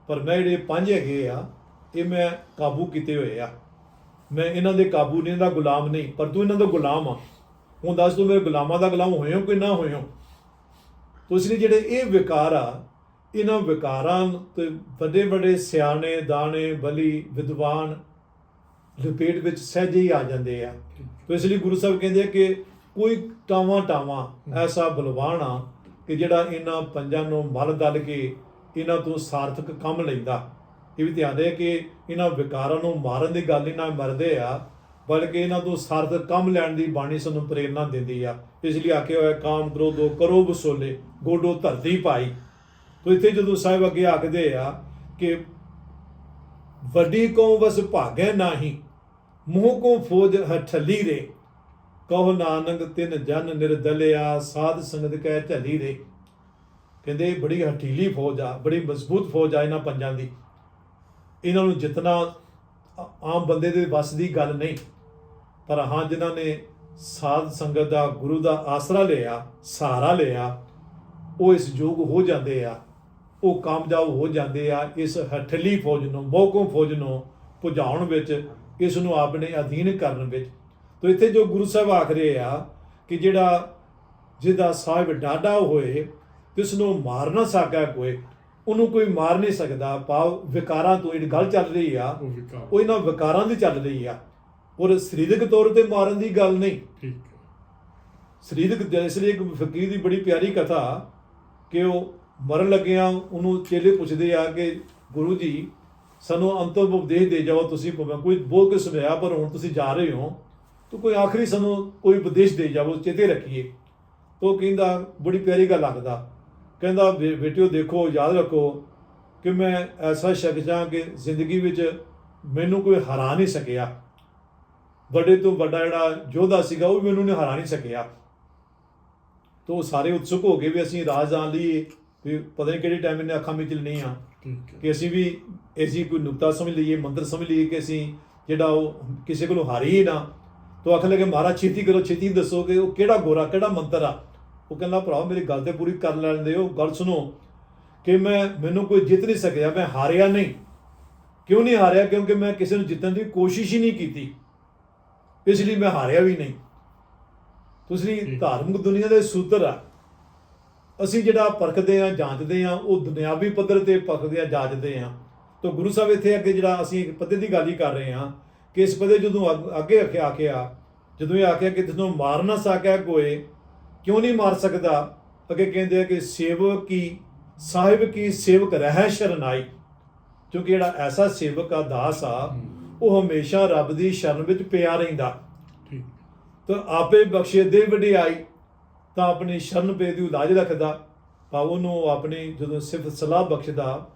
ਪਰ ਮੈਂ ਜਿਹੜੇ ਪੰਜ ਹੈਗੇ ਆ ਇਹ ਮੈਂ ਕਾਬੂ ਕੀਤੇ ਹੋਏ ਆ। ਮੈਂ ਇਹਨਾਂ ਦੇ ਕਾਬੂ ਨਹੀਂ ਦਾ ਗੁਲਾਮ ਨਹੀਂ ਪਰ ਤੂੰ ਇਹਨਾਂ ਦਾ ਗੁਲਾਮ ਆ। ਹੁਣ ਦੱਸ ਤੂੰ ਮੇਰੇ ਗੁਲਾਮਾਂ ਦਾ ਗੁਲਾਮ ਹੋਏ ਹੋ ਕਿ ਨਾ ਹੋਏ ਹੋ? ਤੋ ਇਸ ਲਈ ਜਿਹੜੇ ਇਹ ਵਿਕਾਰ ਆ ਇਹਨਾਂ ਵਿਕਾਰਾਂ ਤੇ ਵੱਡੇ ਵੱਡੇ ਸਿਆਣੇ ਦਾਣੇ ਬਲੀ ਵਿਦਵਾਨ ਲਪੇਟ ਵਿੱਚ ਸਹਿਜੇ ਹੀ ਆ ਜਾਂਦੇ ਆ। ਤੋ ਇਸ ਲਈ ਗੁਰੂ ਸਾਹਿਬ ਕਹਿੰਦੇ ਆ ਕਿ ਕੋਈ ਟਾਵਾਂ ਟਾਵਾਂ ਐਸਾ ਬਲਵਾਨ ਆ ਕਿ ਜਿਹੜਾ ਇਹਨਾਂ ਪੰਜਾਂ ਨੂੰ ਮਲ ਦਲ ਕੇ ਇਹਨਾਂ ਤੋਂ ਸਾਰਥਕ ਕੰਮ ਲੈਂਦਾ। ਇਹ ਵੀ ਧਿਆਨ ਦੇ ਕਿ ਇਹਨਾਂ ਵਿਕਾਰਾਂ ਨੂੰ ਮਾਰਨ ਦੀ ਗੱਲ ਹੀ ਨਾ ਮਰਦੇ ਆ, ਬਲਕਿ ਇਹਨਾਂ ਤੋਂ ਸਾਰਥਕ ਕੰਮ ਲੈਣ ਦੀ ਬਾਣੀ ਸਾਨੂੰ ਪ੍ਰੇਰਣਾ ਦਿੰਦੀ ਆ। ਇਸ ਲਈ ਆਖਿਆ ਹੋਇਆ, ਕਾਮ ਕ੍ਰੋਧੋ ਕਰੋ ਬਸੋਲੇ ਗੋਡੋ ਧਰਤੀ ਪਾਈ। ਤੋ ਇੱਥੇ ਜਦੋਂ ਸਾਹਿਬ ਅੱਗੇ ਆਖਦੇ ਆ ਕਿ ਵੱਡੀ ਕਉ ਵਸ ਭਾਗੈ ਨਾਹੀ, ਮੂੰਹ ਕੋ ਫੌਜ ਹਠਲੀ ਰੇ ਕਹੋ ਨਾਨਕ ਤਿੰਨ ਜਨ ਨਿਰਦਲਿਆ, ਸਾਧ ਸੰਗਤ ਕਹਿ ਝੱਲੀ ਦੇ ਕਹਿੰਦੇ ਬੜੀ ਹਠੀਲੀ ਫੌਜ ਆ, ਬੜੀ ਮਜ਼ਬੂਤ ਫੌਜ ਆ ਇਹਨਾਂ ਪੰਜਾਂ ਦੀ। ਇਹਨਾਂ ਨੂੰ ਜਿਤਨਾ ਆਮ ਬੰਦੇ ਦੇ ਵੱਸ ਦੀ ਗੱਲ ਨਹੀਂ, ਪਰ ਹਾਂ ਜਿਨ੍ਹਾਂ ਨੇ ਸਾਧ ਸੰਗਤ ਦਾ, ਗੁਰੂ ਦਾ ਆਸਰਾ ਲਿਆ, ਸਹਾਰਾ ਲਿਆ, ਉਹ ਇਸ ਯੋਗ ਹੋ ਜਾਂਦੇ ਆ, ਉਹ ਕਾਮਯਾਬ ਹੋ ਜਾਂਦੇ ਆ, ਇਸ ਹਠਲੀ ਫੌਜ ਨੂੰ ਮੋਹਕੋਂ ਫੌਜ ਨੂੰ ਪੁਜਾਉਣ ਵਿੱਚ, ਇਸ ਨੂੰ ਆਪਣੇ ਅਧੀਨ ਕਰਨ ਵਿੱਚ। ਤੋ ਇੱਥੇ ਜੋ ਗੁਰੂ ਸਾਹਿਬ ਆਖ ਰਹੇ ਆ ਕਿ ਜਿਹੜਾ ਜਿਹਦਾ ਸਾਹਿਬ ਡਾਡਾ ਹੋਏ ਤਿਸ ਨੂੰ ਮਾਰ ਨਾ ਸਕਾ ਕੋਈ ਉਹਨੂੰ ਕੋਈ ਮਾਰ ਨਹੀਂ ਸਕਦਾ। ਭਾਵ ਵਿਕਾਰਾਂ ਤੋਂ ਇਹ ਗੱਲ ਚੱਲ ਰਹੀ ਆ ਉਹ ਇਹਨਾਂ ਵਿਕਾਰਾਂ ਦੀ ਚੱਲ ਰਹੀ ਆ। ਔਰ ਸਰੀਰਕ ਤੌਰ ਤੇ ਮਾਰਨ ਦੀ ਗੱਲ ਨਹੀਂ। ਠੀਕ। ਸਰੀਰਕ ਇਸ ਲਈ ਇੱਕ ਫਕੀਰ ਦੀ ਬੜੀ ਪਿਆਰੀ ਕਥਾ ਕਿ ਉਹ ਮਰਨ ਲੱਗਿਆ ਉਹਨੂੰ ਚੇਲੇ ਪੁੱਛਦੇ ਆ ਕਿ ਗੁਰੂ ਜੀ ਸਾਨੂੰ ਅੰਤਮ ਉਪਦੇਸ਼ ਦੇ ਜਾਓ ਤੁਸੀਂ ਭਾਵੇਂ ਕੋਈ ਬੋਲ ਕੇ ਸੁਣਾਇਆ ਪਰ ਹੁਣ ਤੁਸੀਂ ਜਾ ਰਹੇ ਹੋ। ਤਾਂ ਕੋਈ ਆਖਰੀ ਸਾਨੂੰ ਕੋਈ ਉਪਦੇਸ਼ ਦੇ ਜਾਓ ਚੇਤੇ ਰੱਖੀਏ। ਤਾਂ ਉਹ ਕਹਿੰਦਾ ਬੜੀ ਪਿਆਰੀ ਗੱਲ ਆਖਦਾ। ਕਹਿੰਦਾ ਬੇਟਿਓ ਦੇਖੋ ਯਾਦ ਰੱਖੋ ਕਿ ਮੈਂ ਐਸਾ ਸ਼ਖਸ ਹਾਂ ਕਿ ਜ਼ਿੰਦਗੀ ਵਿੱਚ ਮੈਨੂੰ ਕੋਈ ਹਰਾ ਨਹੀਂ ਸਕਿਆ। ਵੱਡੇ ਤੋਂ ਵੱਡਾ ਜਿਹੜਾ ਯੋਧਾ ਸੀਗਾ ਉਹ ਵੀ ਮੈਨੂੰ ਨੇ ਹਰਾ ਨਹੀਂ ਸਕਿਆ। ਤੋ ਸਾਰੇ ਉਤਸੁਕ ਹੋ ਗਏ ਵੀ ਅਸੀਂ ਰਾਜ ਜਾਣ ਲਈਏ ਵੀ ਪਤਾ ਨਹੀਂ ਕਿਹੜੇ ਟਾਈਮ ਇਹਨੇ ਅੱਖਾਂ ਵਿੱਚ ਨਹੀਂ ਆ। ਕਿ ਅਸੀਂ ਵੀ ਐਸੀ ਕੋਈ ਨੁਕਤਾ ਸਮਝ ਲਈਏ ਮੰਤਰ ਸਮਝ ਲਈਏ ਕਿ ਅਸੀਂ ਜਿਹੜਾ ਉਹ ਕਿਸੇ ਕੋਲੋਂ ਹਾਰੀ ਹੀ ਨਾ। ਤੋ ਆਖ ਲਗੇ ਮਹਾਰਾਜ ਛੇਤੀ ਕਰੋ ਛੇਤੀ ਦੱਸੋ ਕਿ ਉਹ ਕਿਹੜਾ ਗੋਰਾ ਕਿਹੜਾ ਮੰਤਰ ਆ? ਉਹ ਕਹਿੰਦਾ ਭਰਾ ਮੇਰੀ ਗੱਲ ਤੇ ਪੂਰੀ ਕਰ ਲੈਣ ਦਿਓ ਗੱਲ ਸੁਣੋ ਕਿ ਮੈਂ ਮੈਨੂੰ ਕੋਈ ਜਿੱਤ ਨਹੀਂ ਸਕਿਆ ਮੈਂ ਹਾਰਿਆ ਨਹੀਂ। ਕਿਉਂ ਨਹੀਂ ਹਾਰਿਆ? ਕਿਉਂਕਿ ਮੈਂ ਕਿਸੇ ਨੂੰ ਜਿੱਤਣ ਦੀ ਕੋਸ਼ਿਸ਼ ਹੀ ਨਹੀਂ ਕੀਤੀ। ਇਸ ਲਈ ਮੈਂ ਹਾਰਿਆ ਵੀ ਨਹੀਂ। ਤੁਸੀਂ। ਧਾਰਮਿਕ ਦੁਨੀਆ ਦੇ ਸੂਤਰ ਆ। ਅਸੀਂ ਜਿਹੜਾ ਪਰਖਦੇ ਆ ਜਾਂਚਦੇ ਆ ਉਹ ਦੁਨਿਆਵੀ ਪੱਧਰ ਤੇ ਪਰਖਦੇ ਆ ਜਾਂਚਦੇ ਆ। ਤਾਂ ਗੁਰੂ ਸਾਹਿਬ ਇੱਥੇ ਅੱਗੇ ਜਿਹੜਾ ਅਸੀਂ ਇੱਕ ਪੱਦੇ ਦੀ ਗੱਲ ਹੀ ਕਰ ਰਹੇ ਆ ਕਿ ਇਸ ਪੱਦੇ ਜਦੋਂ ਅੱਗ- ਅੱਗੇ ਆਖਿਆ ਆਖਿਆ ਜਦੋਂ ਇਹ ਆਖਿਆ ਕਿ ਤੈਨੂੰ ਮਾਰ ਨਾ ਸਕਿਆ ਕੋਈ ਕਿਉਂ ਨਹੀਂ ਮਾਰ ਸਕਦਾ? ਅੱਗੇ ਕਹਿੰਦੇ ਆ ਕਿ ਸੇਵਕ ਕੀ ਸਾਹਿਬ ਕੀ ਸੇਵਕ ਰਹਿ ਸ਼ਰਨਾਈ। ਕਿਉਂਕਿ ਜਿਹੜਾ ਐਸਾ ਸੇਵਕ ਆ ਦਾਸ ਆ ਉਹ ਹਮੇਸ਼ਾ ਰੱਬ ਦੀ ਸ਼ਰਨ ਵਿੱਚ ਪਿਆ ਰਹਿੰਦਾ। ਠੀਕ। ਤਾਂ ਆਪੇ ਬਖਸ਼ੇ ਦੇ ਵਡਿਆਈ ਤਾਂ ਆਪਣੀ ਸ਼ਰਨ ਪੇ ਦੀ ਉਲਾਜ ਰੱਖਦਾ। ਤਾਂ ਉਹਨੂੰ ਆਪਣੀ ਜਦੋਂ ਸਿਫਤ ਸਲਾਹ ਬਖਸ਼ਦਾ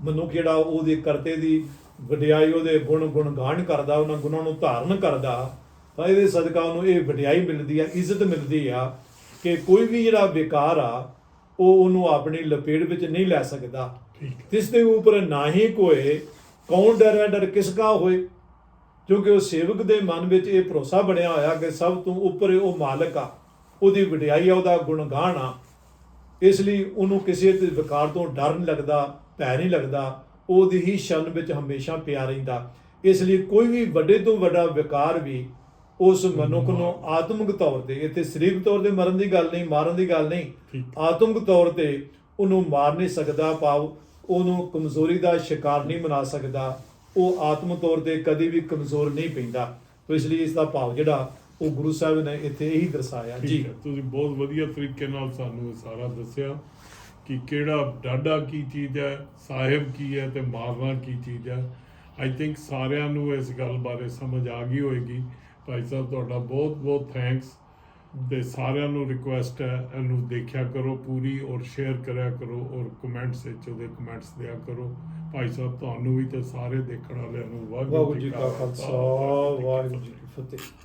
ਮਨੁੱਖ ਜਿਹੜਾ ਉਹਦੇ ਕਰਤੇ ਦੀ ਵਡਿਆਈ ਉਹਦੇ ਗੁਣ ਗੁਣ ਗਾਣ ਕਰਦਾ ਉਹਨਾਂ ਗੁਣਾਂ ਨੂੰ ਧਾਰਨ ਕਰਦਾ ਤਾਂ ਇਹਦੇ ਸਦਕਾ ਉਹਨੂੰ ਇਹ ਵਡਿਆਈ ਮਿਲਦੀ ਆ ਇੱਜ਼ਤ ਮਿਲਦੀ ਆ ਕਿ ਕੋਈ ਵੀ ਜਿਹੜਾ ਵਿਕਾਰ ਆ ਉਹ ਉਹਨੂੰ ਆਪਣੀ ਲਪੇਟ ਵਿੱਚ ਨਹੀਂ ਲੈ ਸਕਦਾ। ਠੀਕ ਹੈ। ਤਿਸ ਦੇ ਉੱਪਰ ਨਾਹੀ ਕੋਏ ਕੌਣ ਡਰੈ ਡਰ ਕਿਸ ਕਾ ਹੋਏ? ਕਿਉਂਕਿ ਉਹ ਸੇਵਕ ਦੇ ਮਨ ਵਿੱਚ ਇਹ ਭਰੋਸਾ ਬਣਿਆ ਹੋਇਆ ਕਿ ਸਭ ਤੋਂ ਉੱਪਰ ਉਹ ਮਾਲਕ ਆ ਉਹਦੀ ਵਡਿਆਈ ਆ ਉਹਦਾ ਗੁਣਗਾਨ ਆ। ਇਸ ਲਈ ਉਹਨੂੰ ਕਿਸੇ ਤੇ ਵਿਕਾਰ ਤੋਂ ਡਰ ਨਹੀਂ ਲੱਗਦਾ ਭੈ ਨਹੀਂ ਲੱਗਦਾ। ਉਹਦੀ ਹੀ ਸ਼ਰਨ ਵਿੱਚ ਹਮੇਸ਼ਾ ਪਿਆ ਰਹਿੰਦਾ। ਇਸ ਲਈ ਕੋਈ ਵੀ ਵੱਡੇ ਤੋਂ ਵੱਡਾ ਵਿਕਾਰ ਵੀ ਉਸ ਮਨੁੱਖ ਨੂੰ ਆਤਮਿਕ ਤੌਰ ਤੇ ਇੱਥੇ ਸਰੀਰਕ ਤੌਰ ਤੇ ਮਰਨ ਦੀ ਗੱਲ ਨਹੀਂ ਮਾਰਨ ਦੀ ਗੱਲ ਨਹੀਂ ਆਤਮਿਕ ਤੌਰ ਤੇ ਉਹਨੂੰ ਮਾਰ ਨਹੀਂ ਸਕਦਾ ਭਾਵ ਉਹਨੂੰ ਕਮਜ਼ੋਰੀ ਦਾ ਸ਼ਿਕਾਰ ਨਹੀਂ ਬਣਾ ਸਕਦਾ। ਉਹ ਆਤਮਿਕ ਤੌਰ ਤੇ ਕਦੀ ਵੀ ਕਮਜ਼ੋਰ ਨਹੀਂ ਪੈਂਦਾ। ਤੋ ਇਸ ਲਈ ਇਸ ਦਾ ਭਾਵ ਜਿਹੜਾ ਉਹ ਗੁਰੂ ਸਾਹਿਬ ਨੇ ਇੱਥੇ ਇਹੀ ਦਰਸਾਇਆ। ਜੀ। ਤੁਸੀਂ ਬਹੁਤ ਵਧੀਆ ਤਰੀਕੇ ਨਾਲ ਸਾਨੂੰ ਇਹ ਸਾਰਾ ਦੱਸਿਆ। ਕਿ ਕਿਹੜਾ ਡਾਡਾ ਕੀ ਚੀਜ਼ ਹੈ ਸਾਹਿਬ ਕੀ ਹੈ ਤੇ ਮਾਰਨਾ ਕੀ ਚੀਜ਼ ਹੈ। ਆਈ ਥਿੰਕ ਸਾਰਿਆਂ ਨੂੰ ਇਸ ਗੱਲ ਬਾਰੇ ਸਮਝ ਆ ਗਈ ਹੋਏਗੀ। ਭਾਈ ਸਾਹਿਬ ਤੁਹਾਡਾ ਬਹੁਤ ਬਹੁਤ ਥੈਂਕਸ ਤੇ ਸਾਰਿਆਂ ਨੂੰ ਰਿਕੁਐਸਟ ਹੈ ਇਹਨੂੰ ਦੇਖਿਆ ਕਰੋ ਪੂਰੀ ਔਰ ਸ਼ੇਅਰ ਕਰਿਆ ਕਰੋ ਔਰ ਕਮੈਂਟਸ ਵਿੱਚ ਉਹਦੇ ਕਮੈਂਟਸ ਦਿਆ ਕਰੋ। ਭਾਈ ਸਾਹਿਬ ਤੁਹਾਨੂੰ ਵੀ ਤੇ ਸਾਰੇ ਦੇਖਣ ਵਾਲਿਆਂ ਨੂੰ ਵਾਹਿਗੁਰੂ ਜੀ ਕਾ ਖਾਲਸਾ। ਵਾਹਿਗੁਰੂ ਜੀ ਕੀ ਫਤਿਹ।